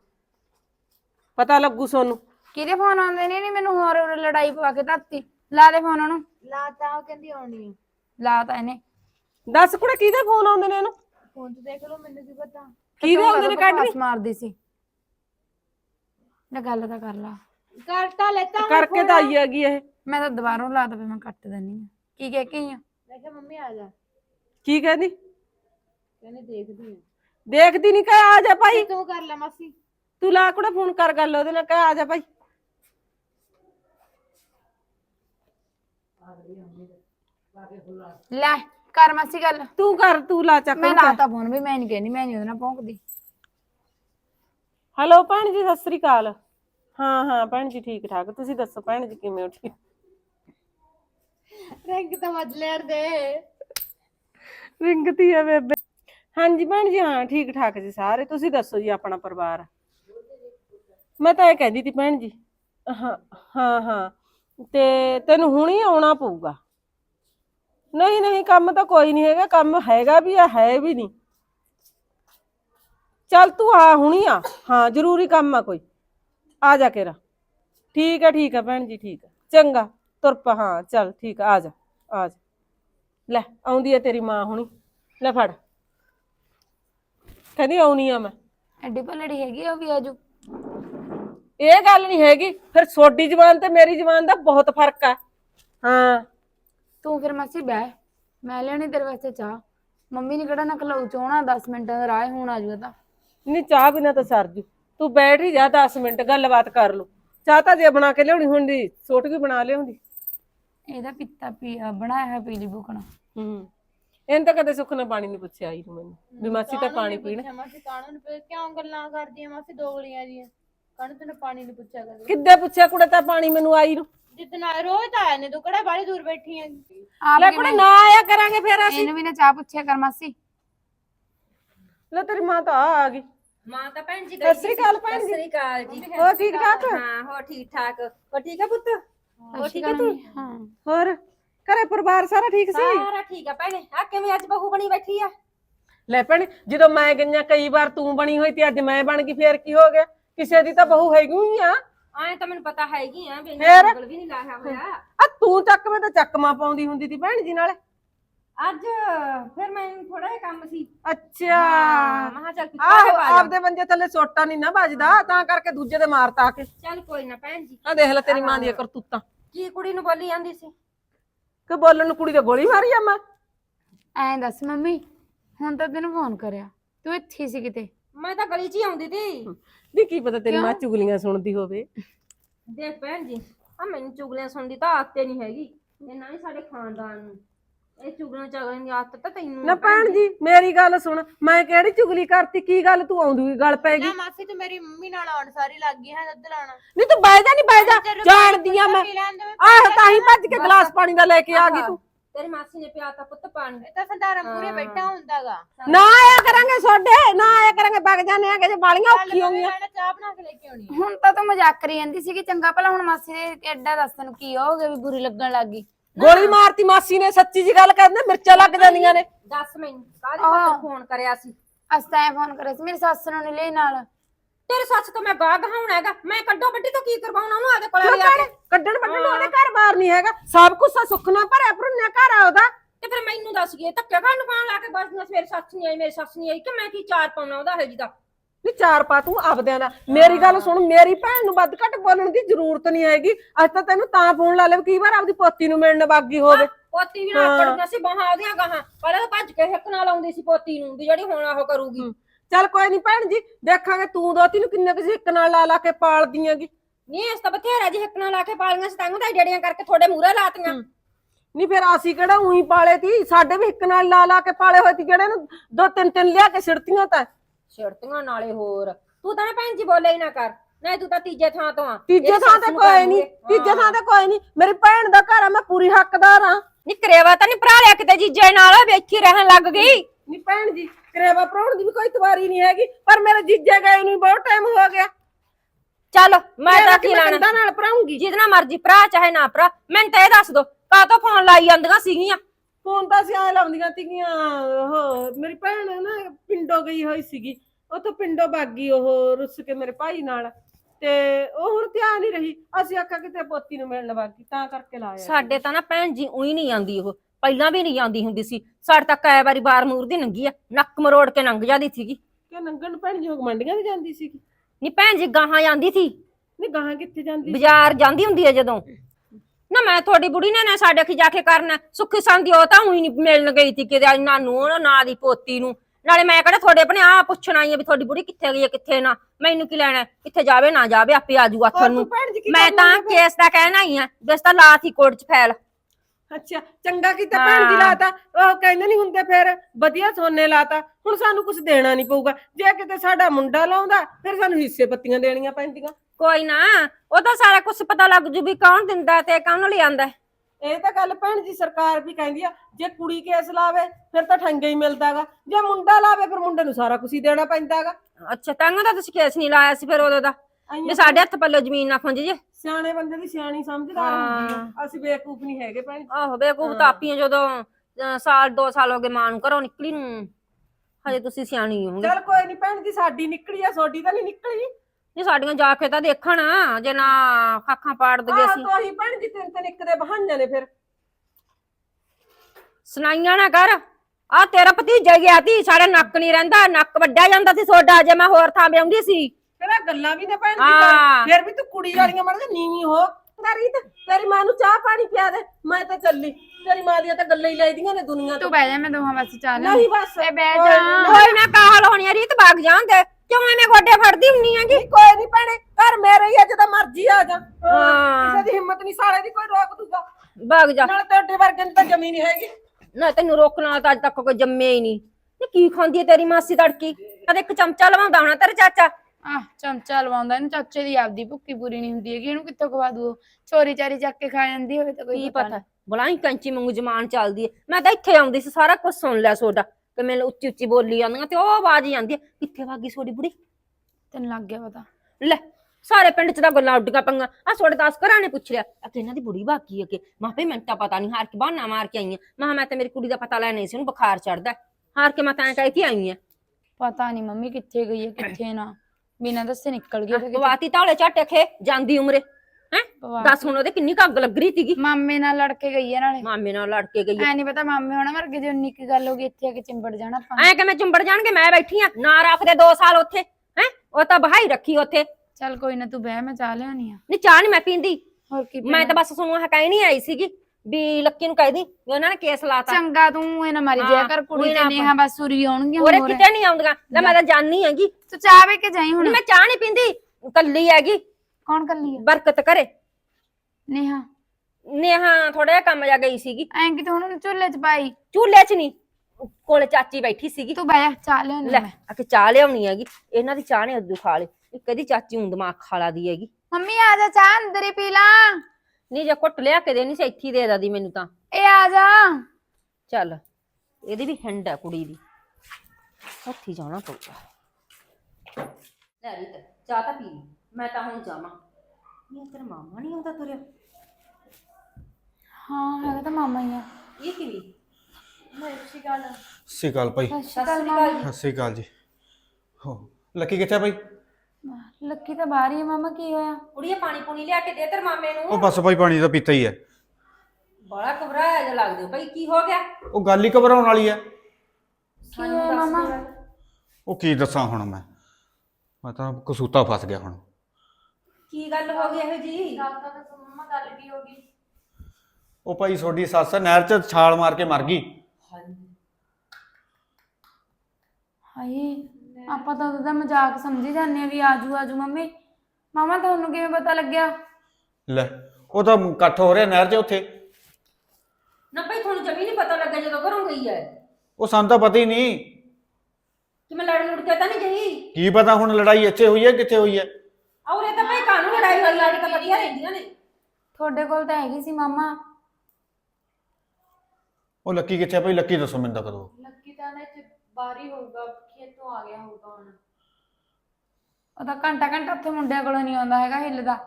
ਪਤਾ ਲੱਗੂ ਸੋਨੂੰ। ਕਿਹਦੇ ਫੋਨ ਆਉਂਦੇ ਨੇ? ਨਹੀਂ ਮੈਨੂੰ ਹੋਰ ਉਰੇ ਲੜਾਈ ਪਵਾ ਕੇ ਧਰਤੀ ਲਾ ਦੇ ਫੋਨ ਉਹਨੂੰ। ਲਾ ਤਾਂ ਉਹ ਕਹਿੰਦੀ ਆਉਣੀ ਆ। ਲਾ ਤਾਂ ਇਹਨੇ। ਦੱਸ ਕੁੜੇ ਕਿਹਦੇ ਫੋਨ ਆਉਂਦੇ ਨੇ ਇਹਨੂੰ? ਫੋਨ 'ਚ ਦੇਖ ਲਓ ਮੈਨੂੰ ਕੀ ਪਤਾ। ਕਿਹਦੇ ਆਉਂਦੇ ਨੇ ਕੱਢ ਬਕਵਾਸ ਮਾਰਦੀ ਸੀ। ਨਾ ਗੱਲ ਤਾਂ ਕਰ ਲਾ। ਕਰਤਾ ਲੈਤਾ ਕਰਕੇ ਤਾਂ ਆਈ ਹੈਗੀ ਇਹ। ਮੈਂ ਤਾਂ ਦੁਬਾਰਾ ਲਾ ਦਵੇ ਮੈਂ ਕੱਟ ਦਿੰਨੀ ਆ। ਕੀ ਕਹਿ ਕੇ ਆਈ ਆ? ਮੈਂ ਕਿਹਾ ਮੰਮੀ ਆ ਜਾ। ਕੀ ਕਹਿੰਦੀ? ਕਹਿੰਦੇ ਦੇਖਦੀ ਆ। ਦੇਖਦੀ ਨਹੀਂ ਕਹਿ ਆ ਜਾ ਭਾਈ। ਤੂੰ ਕਰ ਲੈ ਮਾਸੀ। ਤੂੰ ਲਾ ਕੁੜੇ ਫੋਨ ਕਰ ਗੱਲ ਉਹਦੇ ਨਾਲ ਕਹਿ ਆ ਜਾ ਭਾਈ। ਲੈ ਕਰ ਮਾਸੀ ਗੱਲ। ਤੂੰ ਕਰ ਤੂੰ ਲਾ ਚੱਕ ਮੈਂ ਲਾਤਾ ਫੋਨ ਵੀ ਮੈਂ ਨਹੀਂ ਕਹਿੰਦੀ ਮੈਂ ਨਹੀਂ ਉਹਦੇ ਨਾਲ ਭੌਂਕਦੀ। ਹੈਲੋ ਭੈਣ ਜੀ ਸਤਿ ਸ੍ਰੀ ਅਕਾਲ। ਹਾਂ ਹਾਂ ਭੈਣ ਜੀ ਠੀਕ ਠਾਕ। ਤੁਸੀਂ ਦੱਸੋ ਭੈਣ ਜੀ ਕਿਵੇਂ ਹੋ? ਠੀਕ। ਰੰਗ ਤਾਂ ਬਦਲੇ ਦੇ। ਰਿੰਗਤੀ ਆ ਬੇਬੇ। ਹਾਂਜੀ ਭੈਣ ਜੀ ਹਾਂ ਠੀਕ ਠਾਕ ਜੀ ਸਾਰੇ। ਤੁਸੀਂ ਦੱਸੋ ਜੀ ਆਪਣਾ ਪਰਿਵਾਰ? ਮੈਂ ਤਾਂ ਇਹ ਕਹਿੰਦੀ ਤੀ ਭੈਣ ਜੀ ਹਾਂ ਹਾਂ ਹਾਂ। ਤੇ ਤੈਨੂੰ ਹੁਣੀ ਆਉਣਾ ਪਊਗਾ। ਨਹੀਂ ਨਹੀਂ ਕੰਮ ਤਾਂ ਕੋਈ ਨਹੀਂ ਹੈਗਾ ਕੰਮ ਹੈਗਾ ਵੀ ਆ ਹੈ ਵੀ ਨਹੀਂ। ਚੱਲ ਤੂੰ ਆ ਹੁਣੀ ਆ। ਹਾਂ ਜ਼ਰੂਰੀ ਕੰਮ ਆ ਕੋਈ। ਆ ਜਾ ਕੇਰਾ ਠੀਕ ਆ ਠੀਕ ਆ ਭੈਣ ਜੀ ਠੀਕ ਆ। ਚੰਗਾ ਤੁਰ ਪਾ। ਹਾਂ ਚੱਲ ਠੀਕ ਆ ਆ ਜਾ ਆ ਜਾ। ਲੈ ਆਉਂਦੀ ਆ ਤੇਰੀ ਮਾਂ ਹੁਣੀ। ਲੈ ਫੜ। ਕਹਿੰਦੀ ਆਉਣੀ ਆ ਮੈਂ। ਐਡੀ ਭਲੜੀ ਹੈਗੀ ਆ ਉਹ ਵੀ ਆਜੂ ਇਹ ਗੱਲ ਨਹੀਂ ਹੈਗੀ। ਫਿਰ ਸੋਡੀ ਜ਼ਬਾਨ ਤੇ ਮੇਰੀ ਜ਼ਬਾਨ ਦਾ ਬਹੁਤ ਫ਼ਰਕ ਆ। ਹਾਂ। ਤੂੰ ਫਿਰ ਮਾਸੀ ਬਹਿ। ਮੈਂ ਲੈਣੀ ਤੇਰੇ ਵਾਸਤੇ ਚਾਹ। ਮੰਮੀ ਨੇ ਕਿਹੜਾ ਨਾ ਖਲਾਉ ਚੋਣਾ 10 ਮਿੰਟਾਂ ਦਾ ਰਾਹ ਹੁਣ ਆ ਜਾਊਗਾ ਤਾਂ ਨਹੀਂ ਚਾਹ ਬਿਨਾ ਤਾਂ ਸਰ ਜੂ। ਤੂੰ ਬੈਠ ਹੀ ਜਾ 10 ਮਿੰਟ ਗੱਲਬਾਤ ਕਰ ਲਓ। ਚਾਹ ਤਾਂ ਜੇ ਬਣਾ ਕੇ ਲਿਆਉਣੀ ਹੁੰਦੀ ਸੋਟ ਵੀ ਬਣਾ ਲਿਆਉਂਦੀ। ਇਹਦਾ ਪਿੱਤਾ ਪੀ ਅਹ ਬਣਾਇਆ ਹੈ ਪੀਲੀ ਬੁਕਣਾ। ਹੂੰ। ਇਹਨ ਤਾਂ ਕਦੇ ਸੁੱਖ ਨਾਲ ਪਾਣੀ ਨਹੀਂ ਪੁੱਛਿਆ ਆਈ ਨੂੰ ਮੈਨੂੰ ਵੀ ਮਾਸੀ ਤਾਂ ਪਾਣੀ ਪੀਣ। ਮਾਸੀ ਕਾਹਨੂੰ ਨੀ ਪੁੱਛਿਆ? ਕਿਉਂ ਗੱਲਾਂ ਕਰਦੀਆਂ ਮਾਸੀ ਦੋਗਲੀਆਂ ਦੀਆਂ। ਕਾਹਨੂੰ ਤੈਨੂੰ ਪਾਣੀ ਨਹੀਂ ਪੁੱਛਿਆ ਕਦੇ? ਕਿੱਦੇ ਪੁੱਛਿਆ ਕੁੜੇ ਤਾਂ ਪਾਣੀ ਮੈਨੂੰ ਆਈ ਨੂੰ? ਜਿੱਦਣ ਆਏ ਰੋਜ਼ ਤਾਂ ਆਏ ਨੇ ਤੂੰ ਕਿਹੜਾ ਬਾੜੀ ਦੂਰ ਬੈਠੀ ਆਂ? ਆਪ ਲੈ ਕੁੜੇ ਨਾ ਆਇਆ ਕਰਾਂਗੇ ਫਿਰ ਅਸੀਂ। ਇਹਨੂੰ ਵੀ ਨਾ ਚਾਹ ਪੁੱਛਿਆ ਕਰ ਮਾਸੀ। ਲੈ ਤੇਰੀ ਮਾਂ ਤਾਂ ਆ ਆ ਗਈ। ਮਾਂ ਤਾਂ ਭੈਣ ਜੀ ਸਤਿ ਸ੍ਰੀ ਅਕਾਲ ਭੈਣ ਸਤਿ ਜੀ ਸ੍ਰੀ ਅਕਾਲ ਜੀ। ਹੋਰ ਠੀਕ ਠਾਕ? ਹਾਂ ਹੋ ਠੀਕ ਠਾਕ। ਹੋ ਠੀਕ ਆ ਪੁੱਤ? ਹੋ ਠੀਕ ਹੈ ਤੂੰ? ਹਾਂ। ਹੋਰ ਘਰੇ ਪਰਿਵਾਰ ਸਾਰਾ ਠੀਕ ਸੀ? ਸਾਰਾ ਠੀਕ ਆ ਭੈਣੇ। ਆ ਕਿਵੇਂ ਅੱਜ ਬਹੂ ਬਣੀ ਬੈਠੀ ਆ? ਲੈ ਭੈਣੇ ਜਦੋਂ ਮੈਂ ਗਈਆਂ ਕਈ ਵਾਰ ਤੂੰ ਬਣੀ ਹੋਈ ਤੇ ਅੱਜ ਮੈਂ ਬਣ ਗਈ ਫੇਰ ਕੀ ਹੋ ਗਿਆ? ਕਿਸੇ ਦੀ ਤਾਂ ਬਹੂ ਹੈਗੀ ਹੀ ਆ। ਐਂ ਤਾਂ ਮੈਨੂੰ ਪਤਾ ਹੈਗੀ ਆ ਵੀ ਫੇਰ? ਇਹਨਾਂ ਉਂਗਲ ਵੀ ਨਹੀਂ ਲਾਇਆ ਹੋਇਆ। ਆ ਤੂੰ ਚੱਕ ਮੈਂ ਤਾਂ ਚੱਕਮਾ ਪਾਉਂਦੀ ਹੁੰਦੀ ਸੀ ਭੈਣ ਜੀ ਨਾਲੇ। ਅੱਜ ਫਿਰ ਮੈਨੂੰ ਥੋੜਾ ਜਿਹਾ ਕੰਮ ਸੀ। ਅੱਛਾ। ਮਹਾ ਚੱਲ ਤੂੰ ਆਹੋ ਆਪਦੇ ਬੰਜੇ ਥੱਲੇ ਸੋਟਾ ਨਹੀਂ ਨਾ ਵੱਜਦਾ ਤਾਂ ਕਰਕੇ ਦੂਜੇ ਦੇ ਮਾਰਤਾ ਆ ਕੇ। ਚੱਲ ਕੋਈ ਨਾ ਭੈਣ ਜੀ। ਆ ਦੇਖ ਲੈ ਤੇਰੀ ਮਾਂ ਦੀਆਂ ਕਰਤੂਤਾਂ। ਕੀ ਕੁੜੀ ਨੂੰ ਬੋਲੀ ਜਾਂਦੀ ਸੀ? ਕਿ ਬੋਲਣ ਨੂੰ ਕੁੜੀ ਤੇ ਗੋਲੀ ਮਾਰੀ ਆ ਮੈਂ? ਐਂ ਦੱਸ ਮੰਮੀ ਹੁਣ ਤਾਂ ਤੈਨੂੰ ਫੋਨ ਕਰਿਆ। ਤੂੰ ਇੱਥੇ ਸੀ ਕਿਤੇ? ਮੈਂ ਤਾਂ ਗਲੀ 'ਚ ਹੀ ਆਉਂਦੀ ਸੀ ਨਹੀਂ ਕੀ ਪਤਾ ਤੇਰੀ ਮਾਂ ਚੁਗਲੀਆਂ ਸੁਣਦੀ ਹੋਵੇ। ਦੇਖ ਭੈਣ ਜੀ ਆ ਮੈਨੂੰ ਚੁਗਲੀਆਂ ਸੁਣਦੀ ਤਾਂ ਆਦਤ ਨਹੀਂ ਹੈਗੀ। ਇਹ ਨਾ ਹੀ ਸਾਡੇ ਖਾਨਦਾਨ ਨੂੰ। ਇਹ ਚੁਗਲੀਆਂ ਚਗਲੀਆਂ ਦੀ ਆਦਤ ਤਾਂ ਤੈਨੂੰ ਨਾ ਭੈਣ ਜੀ ਮੇਰੀ ਗੱਲ ਸੁਣ ਮੈਂ ਕਿਹੜੀ ਚੁਗਲੀ ਕਰਤੀ ਕੀ ਗੱਲ ਤੂੰ ਆਉਂਦੀ ਗੱਲ ਪੈ ਗਈ? ਨਾ ਮਾਸੀ ਤੂੰ ਮੇਰੀ ਮੰਮੀ ਨਾਲ ਆਉਣ ਸਾਰੀ ਲੱਗ ਗਈ ਹੈ ਦੁੱਧ ਲਾਣਾ ਨਹੀਂ ਤੂੰ ਬਹਿ ਜਾ ਨਹੀਂ ਬਹਿ ਜਾ ਜਾਣਦੀ ਆ ਮੈਂ। ਆਹ ਤਾਂ ਹੀ ਭੱਜ ਕੇ ਗਲਾਸ ਪਾਣੀ ਦਾ ਲੈ ਕੇ ਆ ਗਈ ਤੂੰ। ਤੇਰੀ ਮਾਸੀ ਨੇ ਪਿਆਤਾ ਪੁੱਤ ਪਾਣੀ। ਇਹ ਤਾਂ ਸੰਧਾਰਾ ਮੂਰੇ ਬੈਠਾ ਹੁੰਦਾਗਾ। ਨਾ ਆਇਆ ਕਰਾਂਗੇ ਛੋਡੇ ਨਾ ਆਇਆ ਕਰਾਂਗੇ ਬਗ ਲੱਗ ਜਾਂਦੇ ਆ ਕਿ ਬਾਲੀਆਂ ਔਖੀਆਂ ਹੋਈਆਂ। ਚਾਹ ਬਣਾ ਕੇ ਲੈ ਕੇ ਆਉਣੀ ਹੁਣ ਤਾਂ ਤੂੰ ਮਜ਼ਾਕ ਕਰੀ ਜਾਂਦੀ ਸੀਗੀ ਚੰਗਾ ਭਲਾ ਹੁਣ ਮਾਸੀ ਦੇ ਐਡਾ ਦੱਸ ਤੈਨੂੰ ਕੀ ਹੋ ਗਿਆ ਵੀ ਬੁਰੀ ਲੱਗਣ ਲੱਗ ਗਈ। ਗੋਲੀ ਮਾਰਤੀ ਮਾਸੀ ਨੇ ਸੱਚੀ ਜੀ ਗੱਲ ਕਹਿੰਦੇ ਮਿਰਚਾਂ ਲੱਗ ਜਾਂਦੀਆਂ ਨੇ। ਦੱਸ ਮੈਨੂੰ ਕਾਹਦੇ। ਖਾਤਰ ਫੋਨ ਕਰਿਆ ਸੀ? ਅਸਤਾ ਫੋਨ ਕਰਿਆ ਸੀ ਮੇਰੀ ਸੱਸ ਨੂੰ ਨੀ ਲੈ ਨਾਲ। ਤੇਰੇ ਸੱਚ ਤੋਂ ਮੈਂ ਗਾਹ ਗਹਾਉਣਾ ਹੈਗਾ ਮੈਂ ਕੱਢੋ ਵੱਡੀ ਤੋਂ ਕੀ ਕਰਵਾਉਣਾ ਉਹਨੂੰ ਆਦੇ ਕੋਲ ਲਿਆ ਕੇ? ਕੱਢਣ ਵੱਢਣ ਨੂੰ ਉਹਦੇ ਘਰ ਬਾਰ ਨਹੀਂ ਹੈਗਾ ਸਭ ਕੁਝ ਨਾਲ ਭਰਿਆ ਭਰੁੰਨਿਆ ਘਰ ਆ ਉਹਦਾ। ਤੇ ਫਿਰ ਮੈਨੂੰ ਦੱਸ ਗਏ ਧੱਕੇ ਖਾਣ ਨੂੰ ਪਾਣ ਲਾ ਕੇ ਬਸ ਨਾ ਸਵੇਰੇ ਸੱਸ ਨਹੀਂ ਆਈ ਮੇਰੀ ਸੱਸ ਨਹੀਂ ਆਈ ਕਿ ਮੈਂ ਕੀ ਚਾਰ ਪਾਉਣਾ ਉਹਦਾ ਹੈ ਜੀ ਦਾ ਨਹੀਂ ਚਾਰ ਪਾ ਤੂੰ ਆਪਦਿਆਂ ਦਾ। ਮੇਰੀ ਗੱਲ ਸੁਣ ਮੇਰੀ ਭੈਣ ਨੂੰ ਵੱਧ ਘੱਟ ਬੋਲਣ ਦੀ ਜ਼ਰੂਰਤ ਨਹੀਂ ਹੈਗੀ। ਅੱਜ ਤਾਂ ਤੈਨੂੰ ਤਾਂ ਫੋਨ ਲਾ ਲੈ ਕਈ ਵਾਰ ਆਪਦੀ ਪੋਤੀ ਨੂੰ ਮਿਲਣ ਬਾਗੀ ਹੋਵੇ। ਪੋਤੀ ਵੀ ਨਾ ਪੜਦੀਆਂ ਸੀ ਬਾਹਾਂ ਉਹਦੀਆਂ ਗਾਹਾਂ। ਪਹਿਲਾਂ ਤਾਂ ਭੱਜ ਕੇ ਹਿੱਕ ਨਾਲ ਆਉਂਦੀ ਸੀ ਪੋਤੀ ਨੂੰ ਵੀ ਜਿਹੜੀ ਹੁਣ ਉਹ ਕਰੂਗੀ। ਚੱਲ ਕੋਈ ਨਹੀਂ ਭੈਣ ਜੀ ਦੇਖਾਂਗੇ ਤੂੰ ਦੋਤੀ ਨੂੰ ਕਿੰਨੇ ਕਿਸੇ ਇੱਕ ਨਾਲ ਲਾ ਲਾ ਕੇ ਪਾਲਦੀਆਂ ਗੀ ਨਹੀਂ ਇਸ ਤਾਂ ਬਥੇਰਾ ਜੀ ਹਿੱਕ ਨਾਲ ਲਾ ਕੇ ਪਾਲੀਆਂ ਸੀ ਤਾਂ ਤਾਂ ਜੜੀਆਂ ਕਰਕੇ ਤੁਹਾਡੇ ਮੂਹਰੇ ਲਾਤੀਆਂ। ਨਹੀਂ ਫਿਰ ਅਸੀਂ ਕਿਹੜਾ ਉਹੀ ਪਾਲੇ ਤੀ? ਸਾਡੇ ਵੀ ਇੱਕ ਨਾਲ ਲਾ ਲਾ ਕੇ ਪਾਲੇ ਹੋਏ ਤੀ ਜਿਹੜੇ ਨੂੰ ਦੋ ਤਿੰਨ ਤਿੰਨ ਲਿਆ ਕੇ ਸਿੜਤੀਆਂ ਤਾਂ। ਛਿੜਤੀਆਂ ਨਾਲੇ ਹੋਰ। ਤੂੰ ਤਾਂ ਨਾ ਭੈਣ ਜੀ ਬੋਲੇ ਹੀ ਨਾ ਕਰ। ਨਹੀਂ ਤੂੰ ਤਾਂ ਤੀਜੇ ਥਾਂ ਤੋਂ ਆ। ਤੀਜੇ ਥਾਂ ਤੇ ਨੂੰ ਕੋਈ ਨਹੀਂ। ਤੀਜੇ ਥਾਂ ਤੇ ਕੋਈ ਨਹੀਂ ਮੇਰੀ ਭੈਣ ਦਾ ਘਰ ਆ ਮੈਂ ਪੂਰੀ ਹੱਕਦਾਰ ਆ। ਨੀ ਕਰੇਵਾ ਤਾਂ ਨਹੀਂ ਭਰਾ ਲਿਆ ਕਿਤੇ ਜੀਜੇ ਨਾਲ ਵੀ ਇੱਥੇ ਹੀ ਰਹਿਣ ਲੱਗ ਗਈ। ਨਹੀਂ ਭੈਣ ਜੀ ਕਰੇਵਾ ਭਰਾਉਣ ਦੀ ਵੀ ਕੋਈ ਤਵਾਰੀ ਨਹੀਂ ਹੈਗੀ ਪਰ ਮੇਰੇ ਜੀਜੇ ਗਏ ਨੂੰ ਬਹੁਤ ਟਾਈਮ ਹੋ ਗਿਆ। ਚੱਲ ਮੈਂ ਤਾਂ ਕੀ ਲੈਣਾ? ਕੰਦਾ ਨਾਲ ਭਰਾਉਂਗੀ। ਜਿਹਦੇ ਮਰਜ਼ੀ ਭਰਾ ਚਾਹੇ ਨਾ ਭਰਾ। ਮੈਨੂੰ ਤਾਂ ਇਹ ਦੱਸ ਦੋ ਕਾਹਤੋਂ ਫੋਨ ਲਾਈ ਜਾਂਦੀਆਂ ਸੀਗੀਆਂ? ਫੋਨ ਤਾਂ ਅਸੀਂ ਐ ਲਾਉਂਦੀਆਂ ਤੀਗੀਆਂ ਉਹ ਮੇਰੀ ਭੈਣ ਨਾ ਪਿੰਡੋਂ ਗਈ ਹੋਈ ਸੀਗੀ ਉਹ ਤੋਂ ਪਿੰਡੋਂ ਭਾਗੀ ਉਹ ਰੁੱਸ ਕੇ ਮੇਰੇ ਭਾਈ ਨਾਲ ਤੇ ਉਹ ਹੁਣ ਧਿਆਨ ਨਹੀਂ ਰਹੀ ਅਸੀਂ ਆਖਿਆ ਕਿਤੇ ਪੋਤੀ ਨੂੰ ਮਿਲਣ ਵਾਗੀ ਤਾਂ ਕਰਕੇ ਲਾਇਆ ਸਾਡੇ ਤਾਂ ਨਾ ਭੈਣ ਜੀ ਉਹੀ ਨਹੀਂ ਆਂਦੀ ਉਹ ਪਹਿਲਾਂ ਵੀ ਨਹੀਂ ਆਂਦੀ ਹੁੰਦੀ ਸੀ ਸਾਡੇ ਤਾਂ ਕਈ ਵਾਰੀ ਬਾਰ ਮੂਰ ਦੀ ਨੰਗੀ ਆ ਨੱਕ ਮਰੋੜ ਕੇ ਲੰਘ ਜਾਂਦੀ ਸੀਗੀ। ਕਿ ਨੰਗਣ ਭੈਣ ਜੀ ਉਹ ਮੰਡੀਆਂ ਤੇ ਜਾਂਦੀ ਸੀਗੀ? ਨੀ ਭੈਣ ਜੀ ਗਾਹਾਂ ਜਾਂਦੀ ਸੀ। ਨਹੀਂ ਗਾਹਾਂ ਕਿੱਥੇ ਜਾਂਦੀ ਬਾਜ਼ਾਰ ਜਾਂਦੀ ਹੁੰਦੀ ਹੈ ਜਦੋਂ। ਨਾ ਮੈਂ ਤੁਹਾਡੀ ਬੁੜੀ ਨੇ ਨਾ ਸਾਡੇ ਕੀ ਜਾ ਕੇ ਕਰਨਾ। ਸੁੱਖੀ ਸੰਦੀ ਉਹ ਤਾਂ ਉਹੀ ਨਹੀਂ ਮਿਲਣ ਗਈ ਸੀ ਕਿਤੇ ਨਾ ਨੂੰ ਨਾ ਦੀ ਪੋਤੀ ਨੂੰ। ਨਾਲੇ ਮੈਂ ਕਿਹੜਾ ਤੁਹਾਡੇ ਆਪਣੇ ਆ ਪੁੱਛਣ ਆਈ ਆ ਵੀ ਤੁਹਾਡੀ ਬੁੜੀ ਕਿੱਥੇ ਗਈ ਹੈ ਕਿੱਥੇ ਨਾ। ਮੈਨੂੰ ਕੀ ਲੈਣਾ? ਹੈ? ਕਿੱਥੇ ਜਾਵੇ ਨਾ ਜਾਵੇ ਆਪੇ ਆਜੂ ਆਥਣ ਨੂੰ। ਤੂੰ ਭੈਣ ਜੀ ਕੀ ਮੈਂ ਕਰਨਾ ਤਾਂ ਹੈ ਫਿਰ? ਕੇਸ ਦਾ ਕਹਿਣਾ ਆਈ ਆ ਬਸ ਤਾਂ ਲਾਤੀ ਕੋਰਟ ਚ ਫੈਲ। ਅੱਛਾ ਚੰਗਾ ਕੀਤਾ ਭੈਣ ਜੀ ਹਾਂ। ਲਾਤਾ। ਉਹ ਕਹਿੰਦੇ ਨਹੀਂ ਹੁੰਦੇ ਫਿਰ ਵਧੀਆ ਸੋਨੇ ਲਾਤਾ। ਹੁਣ ਸਾਨੂੰ ਕੁਝ ਦੇਣਾ ਨਹੀਂ ਪਊਗਾ। ਜੇ ਕਿਤੇ ਸਾਡਾ ਮੁੰਡਾ ਲਾਉਂਦਾ ਫਿਰ ਸਾਨੂੰ ਹਿੱਸੇ ਪੱਤੀਆਂ ਦੇਣੀਆਂ ਪੈਂਦੀਆਂ। ਕੋਈ ਨਾ ਉਹ ਤਾਂ ਸਾਰਾ ਕੁਝ ਪਤਾ ਲੱਗ ਜੂ ਵੀ ਕੌਣ ਦਿੰਦਾ ਤੇ ਕੌਣ ਲਿਆਂਦਾ। ਇਹ ਤਾਂ ਗੱਲ ਭੈਣ ਜੀ ਸਰਕਾਰ ਵੀ ਕਹਿੰਦੀ ਆ ਜੇ ਕੁੜੀ ਕੇਸ ਲਾਵੇ ਫਿਰ ਤਾਂ ਠੰਗੇ ਹੀ ਮਿਲਦਾਗਾ। ਜੇ ਮੁੰਡਾ ਲਾਵੇ ਫਿਰ ਮੁੰਡੇ ਨੂੰ ਸਾਰਾ ਕੁਝ ਹੀ ਦੇਣਾ ਪੈਂਦਾਗਾ। ਅੱਛਾ ਤਾਂ ਦਾ ਤੁਸੀਂ ਕੇਸ ਨਹੀਂ ਲਾਇਆ ਸੀ ਫਿਰ ਉਦੋਂ ਦਾ? ਵੀ ਸਾਡੇ ਹੱਥ ਪੱਲੇ ਜ਼ਮੀਨ ਨਾ ਖੁੰਝ ਜੇ। ਸਿਆਣੇ ਬੰਦੇ ਦੀ ਸਿਆਣੀ ਸਮਝਦਾਰ ਹੁੰਦੀ ਆ। ਅਸੀਂ ਬੇਵਕੂਫ ਨਹੀਂ ਹੈਗੇ ਭੈਣ ਜੀ। ਆਹੋ ਬੇਕੂਫ ਤਾਂ ਆਪੀਆਂ ਜਦੋਂ ਸਾਲ ਦੋ ਸਾਲ ਹੋ ਗਏ ਮਾਂ ਨੂੰ ਘਰੋਂ ਨਿਕਲੀ ਨੂੰ। ਹਜੇ ਤੁਸੀਂ ਸਿਆਣੀ ਹੋਗੇ ਚੱਲ ਕੋਈ ਨਹੀਂ ਭੈਣ ਜੀ ਸਾਡੀ ਨਿਕਲੀ ਆ ਤੁਹਾਡੀ ਤਾਂ ਨਹੀਂ ਨਿਕਲੀ। ਜੇ ਸਾਡੀਆਂ ਜਾ ਕੇ ਤਾਂ ਦੇਖਣ ਜੇ ਨਾ ਖਾਖਾਂ ਪਾੜ ਦਗੇ ਆਹ ਸੀ ਤੋਂ ਹੀ ਭੈਣ ਜੀ ਤਿੰਨ ਤਿੰਨ ਇੱਕ ਦੇ ਬਹਾਨੇ ਨੇ ਫਿਰ। ਸੁਣਾਈਆਂ ਨਾ ਕਰ। ਆ ਤੇਰਾ ਭਤੀਜਾ ਗਿਆ ਤੀ ਸਾਡਾ ਨੱਕ ਨਹੀਂ ਰਹਿੰਦਾ ਨੱਕ ਵੱਡਾ ਜਾਂਦਾ ਸੀ ਸੋਡਾ ਜੇ ਮੈਂ ਹੋਰ ਥਾਂ ਬਿਆਉਂਦੀ ਸੀ। ਫਿਰ ਆਹ ਗੱਲਾਂ ਵੀ ਤਾਂ ਭੈਣ ਜੀ ਹਾਂ। ਕਰ ਫਿਰ ਵੀ ਤੂੰ ਕੁੜੀ ਵਾਲੀਆਂ ਮੜ ਨੀਵੀਂ ਹੋ। ਤੇਰੀ ਤਾਂ ਤੇਰੀ ਮਾਂ ਨੂੰ ਚਾਹ ਪਾਣੀ ਪਿਆ ਦੇ ਮੈਂ ਤਾਂ ਚੱਲੀ। ਤੇਰੀ ਮਾਂ ਦੀਆਂ ਤਾਂ ਗੱਲਾਂ ਹੀ ਲੈਦੀਆਂ ਨੇ ਦੁਨੀਆ ਤੂੰ। ਤੋਂ ਬਹਿ ਜਾ ਮੈਂ ਦੋਹਾਂ ਵਾਸਤੇ ਚਾਹ ਲਿਆ ਨਹੀਂ ਬਸ। ਤੇ ਬਹਿ ਜਾ। ਨੀ, ਕੋਈ ਨਾ ਕਾਹਲ ਹੋਣੀ ਆ ਰੀਤ ਬਾਗ ਜਾਂਦੇ ਕਿਉਂ ਐਵੇਂ ਗੋਡੇ ਫੜਦੀ ਹੁੰਨੀ ਹੈਗੀ? ਕੋਈ ਨਹੀਂ ਭੈਣੇ ਘਰ ਮੇਰੇ ਹੀ ਆ ਜਦੋਂ ਮਰਜ਼ੀ ਆ ਜਾ। ਹਾਂ। ਕਿਸੇ ਦੀ ਹਿੰਮਤ ਨਹੀਂ ਸਾਲੇ ਦੀ ਕੋਈ ਰੋਕ ਦੂਗਾ ਬਾਗ ਜਾ। ਨਾਲ ਤੁਹਾਡੇ ਵਰਗੇ ਨੂੰ ਤਾਂ ਜ਼ਮੀਨ ਹੀ ਹੈਗੀ। ਨਾ ਤੈਨੂੰ ਰੋਕਣ ਵਾਲਾ ਤਾਂ ਅੱਜ ਤੱਕ ਕੋਈ ਜੰਮਿਆ ਹੀ ਨਹੀਂ ਇਹ ਕੀ ਖਾਂਦੀ ਹੈ ਤੇਰੀ ਮਾਸੀ ਤੜਕੀ? ਕਦੇ ਇੱਕ ਚਮਚਾ ਲਵਾਉਂਦਾ ਹੋਣਾ ਤੇਰਾ ਚਾਚਾ? ਆਹ ਚਮਚਾ ਲਵਾਉਂਦਾ ਇਹਨੂੰ ਚਾਚੇ ਦੀ ਆਪਦੀ ਭੁੱਕੀ ਪੂਰੀ ਨਹੀਂ ਹੁੰਦੀ ਹੈਗੀ ਇਹਨੂੰ ਕਿੱਥੋਂ ਖਵਾ ਦੂ ਚੋਰੀ ਚਾਰੀ ਚੱਕ ਕੇ ਖਾ ਜਾਂਦੀ ਹੋਵੇ ਤਾਂ ਕੀ ਕੋਈ ਪਤਾ? ਬਲਾਈ ਕੰਚੀ ਵਾਂਗੂ ਜਮਾਨ ਚੱਲਦੀ ਹੈ। ਮੈਂ ਤਾਂ ਇੱਥੇ ਆਉਂਦੀ ਸੀ ਸਾਰਾ ਕੁਝ ਸੁਣ ਲਿਆ ਸੋਡਾ। ਤੇ ਮੈਨੂੰ ਉੱਚੀ ਉੱਚੀ ਬੋਲੀ ਜਾਂਦੀਆਂ ਤੇ ਉਹ ਆਵਾਜ਼ ਹੀ ਆਉਂਦੀ ਕਿੱਥੇ ਵਾਗੀ ਸੋਡੀ ਬੁੜੀ? ਤੈਨੂੰ ਲੱਗ ਗਿਆ ਪਤਾ। ਲੈ ਸਾਰੇ ਪਿੰਡ ਚ ਤਾਂ ਗੱਲਾਂ ਉੱਡੀਆਂ ਪੰਗਾ ਆ ਸੋਡੇ ਦਸ ਘਰਾਂ ਨੇ ਪੁੱਛ ਲਿਆ। ਆ ਕਿ ਇਹਨਾਂ ਦੀ ਬੁੜੀ ਬਾਕੀ ਹੈ ਕਿ ਮਾਪੇ ਮੈਨੂੰ ਤਾਂ ਪਤਾ ਨਹੀਂ ਹਾਰ ਕੇ ਬਹਾਨਾ ਮਾਰ ਕੇ ਆਈ ਆ। ਮੈਂ ਮੈਂ ਤਾਂ ਮੇਰੀ ਕੁੜੀ ਦਾ ਪਤਾ ਲੈਣਾ ਸੀ ਉਹਨੂੰ ਬੁਖਾਰ ਚੜਦਾ ਹਾਰ ਕੇ ਮੈਂ ਤਾਂ ਐਂ ਕਹਿ ਕੇ ਆਈ ਆ। ਪਤਾ ਨਹੀਂ ਮੰਮੀ ਕਿੱਥੇ ਗਈ ਹੈ ਕਿੱਥੇ ਨਾ। ਬਿਨਾਂ ਦੱਸੇ ਨਿਕਲ ਗਈ ਉਹ ਕਿਤੇ। ਬਵਾਤੀ ਤਾਲੇ ਝਾਟੇ ਖੇ ਜਾਂਦੀ ਉਮਰੇ। ਹੈ? ਦੱਸ ਹੁਣ ਉਹਦੇ ਕਿੰਨੀ ਕੁ ਅੱਗ ਲੱਗ ਰਹੀ ਸੀਗੀ। ਮਾਮੇ ਨਾਲ ਲੜ ਕੇ ਗਈ ਹੈ ਨਾਲੇ। ਮਾਮੇ ਨਾਲ ਲੜ ਕੇ ਗਈ ਆ। ਐ ਨਹੀਂ ਪਤਾ ਮਾਮੇ ਹੋਣਾ ਵਰਗੇ ਜੇ ਉਨੀ ਕੀ ਗੱਲ ਹੋ ਗਈ ਇੱਥੇ ਆ ਕੇ ਚਿੰਬੜ ਜਾਣਾ ਆਪਾਂ ਐਂ ਕਿਵੇਂ ਚੁੰਬੜ ਜਾਣਗੇ ਮੈਂ ਬੈਠੀ ਆ ਨਾ ਰੱਖਦੇ 2 ਸਾਲ ਉੱਥੇ ਹੈ? ਉਹ ਤਾਂ ਬਹਾਈ ਰੱਖੀ ਉੱਥੇ। ਚੱਲ ਕੋਈ ਨਾ ਤੂੰ ਬਹਿ ਮੈਂ ਚਾਹ ਲਿਆਉਣੀ ਆ। ਨਹੀਂ ਚਾਹ ਨਹੀਂ ਮੈਂ ਪੀਂਦੀ। ਹੋਰ ਕੀ ਮੈਂ ਤਾਂ ਬਸ ਤੁਹਾਨੂੰ ਆਹ ਕਹਿ ਨਹੀਂ ਆਈ ਸੀਗੀ ਵੀ ਲੱਕੀ ਨੂੰ ਕਹਿ ਦੀ ਵੀ ਉਹਨਾਂ ਨੇ ਕੇਸ ਲਾਤਾ। ਚੰਗਾ ਤੂੰ ਇਹ ਨਾ ਮਾਰੀ ਜਾਇਆ ਹਾਂ, ਕਰ ਕੁੜੀ ਉਹੀ ਤੇ ਨਾ ਨੇਹਾ ਬਸ ਸੁਰੀ ਆਉਣਗੀਆਂ ਉਹਰੇ ਹੋਰ। ਕਿਤੇ ਨਹੀਂ ਆਉਂਦੀਆਂ ਲੈ ਮੈਂ ਤਾਂ ਜਾਣੀ ਹੈਗੀ। ਤੂੰ ਚਾਹ ਵੇ ਕੇ ਜਾਈ ਹੁਣ। ਨਹੀਂ ਮੈਂ ਚਾਹ ਨਹੀਂ ਪੀਂਦੀ ਕੱਲੀ ਹੈਗੀ। ਕੌਣ ਕੱਲੀ ਆ? ਬਰਕਤ ਕਰੇ। ਨੇਹਾ। ਨੇਹਾ ਥੋੜਾ ਜਿਹਾ ਕੰਮ ਜਾ ਗਈ ਸੀਗੀ। ਐਂ ਕਿ ਤੂੰ ਉਹਨੂੰ ਚੁੱਲ੍ਹੇ 'ਚ ਪਾਈ। ਚੂਲੇ 'ਚ ਨਹੀਂ ਕੋਲੇ ਚਾਚੀ ਬੈਠੀ ਸੀਗੀ। ਤੂੰ ਬਹਿ ਜਾ ਚਾਹ ਲਿਆਉਣੀ ਲੈ ਮੈਂ। ਆ ਕੇ ਚਾਹ ਲਿਆਉਣੀ ਹੈਗੀ। ਇਹਨਾਂ ਦੀ ਚਾਹ ਨੇ ਉਦੋਂ ਖਾ ਲੇ ਇੱਕ ਇਹਦੀ ਚਾਚੀ ਹੁਣ ਦਿਮਾਗ ਖਾਲਾ ਦੀ ਹੈਗੀ। ਮੰਮੀ ਆ ਜਾ ਚਾਹ ਅੰਦਰ ਹੀ ਪੀ ਲਾ। ਨਹੀਂ ਜੇ ਘੁੱਟ ਲਿਆ ਕੇ ਦੇਣੀ ਸੀ ਇੱਥੇ ਹੀ ਦੇ ਦਾਦੀ ਮੈਨੂੰ ਤਾਂ। ਇਹ ਆ ਜਾ। ਚੱਲ ਇਹਦੀ ਵੀ ਹਿੰਡ ਹੈ ਕੁੜੀ ਦੀ। ਹੱਥੀ ਜਾਣਾ ਪਊਗਾ। ਲੈ ਰੀਤ ਚਾਹ ਤਾਂ ਪੀ ਲਈ। ਮੈਂ ਤਾਂ ਹੁਣ ਜਾਵਾਂ। ਇਹ ਤੇਰਾ ਮਾਮਾ ਨਹੀਂ ਆਉਂਦਾ ਤੁਰਿਆ? ਹਾਂ ਹੈਗਾ ਤਾਂ ਮਾਮਾ ਹੀ ਆ। ਇਹ ਕਿਵੇਂ ਸਤਿ ਸ਼੍ਰੀ ਅਕਾਲ। ਭਾਈ। ਸਤਿ ਸਤਿ ਸ਼੍ਰੀ ਸ੍ਰੀ ਅਕਾਲ ਅਕਾਲ। ਸਤਿ ਸ਼੍ਰੀ ਅਕਾਲ ਜੀ। ਹੋ ਲੱਕੀ ਕਿੱਥੇ ਆ ਭਾਈ? ਲੱਕੀ ਤਾਂ ਬਾਹਰ ਹੀ ਆ ਮਾਮਾ ਕੀ ਹੋਇਆ? ਕੁੜੀਏ ਪਾਣੀ ਪੂਣੀ ਲਿਆ ਕੇ ਦੇ ਤੇਰੇ ਮਾਮੇ ਉਹ ਨੂੰ ਬਸ ਭਾਈ ਪਾਣੀ ਤਾਂ ਪੀਤਾ ਹੀ ਹੈ ਬੜਾ ਘਬਰਾਇਆ ਜਿਹਾ ਲੱਗਦਾ ਭਾਈ ਕੀ ਹੋ ਗਿਆ? ਉਹ ਗੱਲ ਹੀ ਘਬਰਾਉਣ ਵਾਲੀ ਹੈ ਕੀ ਹੋਇਆ ਮਾਮਾ? ਉਹ ਕੀ ਦੱਸਾਂ ਹੁਣ ਮੈਂ? ਮੈਂ ਤਾਂ ਕਸੂਤਾ ਫਸ ਗਿਆ ਹੁਣ। ਕੀ ਗੱਲ ਹੋ ਗਈ ਇਹੋ ਜੀ ਗੱਲ ਤਾਂ ਦੱਸੋ ਮੰਮਾ ਗੱਲ ਕੀ ਹੋ ਗਈ? ਉਹ ਭਾਈ ਤੁਹਾਡੀ ਸੱਸ ਨਹਿਰ 'ਚ ਛਾਲ ਮਾਰ ਕੇ ਮਰ ਗਈ। ਹਾਏ ਆਪਾਂ ਤਾਂ ਉਹਦਾ ਮਜ਼ਾਕ ਸਮਝੀ ਜਾਂਦੇ ਆ ਵੀ ਆਜੂ ਆਜੂ ਮੰਮੀ। ਮਾਮਾ ਤੁਹਾਨੂੰ ਕਿਵੇਂ ਪਤਾ ਲੱਗਿਆ? ਲੈ ਉਹ ਤਾਂ ਇਕੱਠ ਹੋ ਰਿਹਾ ਨਹਿਰ 'ਚ ਉੱਥੇ। ਨਾ ਭਾਈ ਤੁਹਾਨੂੰ ਜਮੀ ਨਹੀਂ ਪਤਾ ਲੱਗਾ ਜਦੋਂ ਘਰੋਂ ਗਈ ਹੈ। ਉਹ ਸਾਨੂੰ ਤਾਂ ਪਤਾ ਹੀ ਨਹੀਂ। ਕਿ ਮੈਂ ਲੜ ਲੁੜ ਕੇ ਤਾਂ ਨਹੀਂ ਗਈ? ਕੀ ਪਤਾ ਹੁਣ ਲੜਾਈ ਇੱਥੇ ਹੋਈ ਹੈ ਕਿੱਥੇ ਹੋਈ ਹੈ। ਔਰੇ ਤਾਂ ਭਾਈ ਕਾਨੂੰ ਲੜਾਈ ਹੋਈ ਲੜ ਤਾਂ ਵਧੀਆ ਰਹਿੰਦੀਆਂ ਨੇ। ਤੁਹਾਡੇ ਕੋਲ ਤਾਂ ਹੈਗੀ ਸੀ ਮਾਮਾ। ਉਹ ਲੱਕੀ ਕਿੱਥੇ ਆ ਭਾਈ? ਲੱਕੀ ਦੱਸੋ ਮੈਨੂੰ ਤਾਂ ਕਦੋਂ। ਲੱਕੀ ਤਾਂ ਨਾ ਇੱਥੇ ਬਾਹਰ ਹੀ ਹੋਊਗਾ ਖੇਤੋਂ ਆ ਗਿਆ ਹੋਊਗਾ ਹੁਣ। ਉਹ ਤਾਂ ਘੰਟਾ ਘੰਟਾ ਉੱਥੇ ਮੁੰਡਿਆਂ ਕੋਲੋਂ ਨਹੀਂ ਆਉਂਦਾ ਹੈਗਾ ਹਿੱਲਦਾ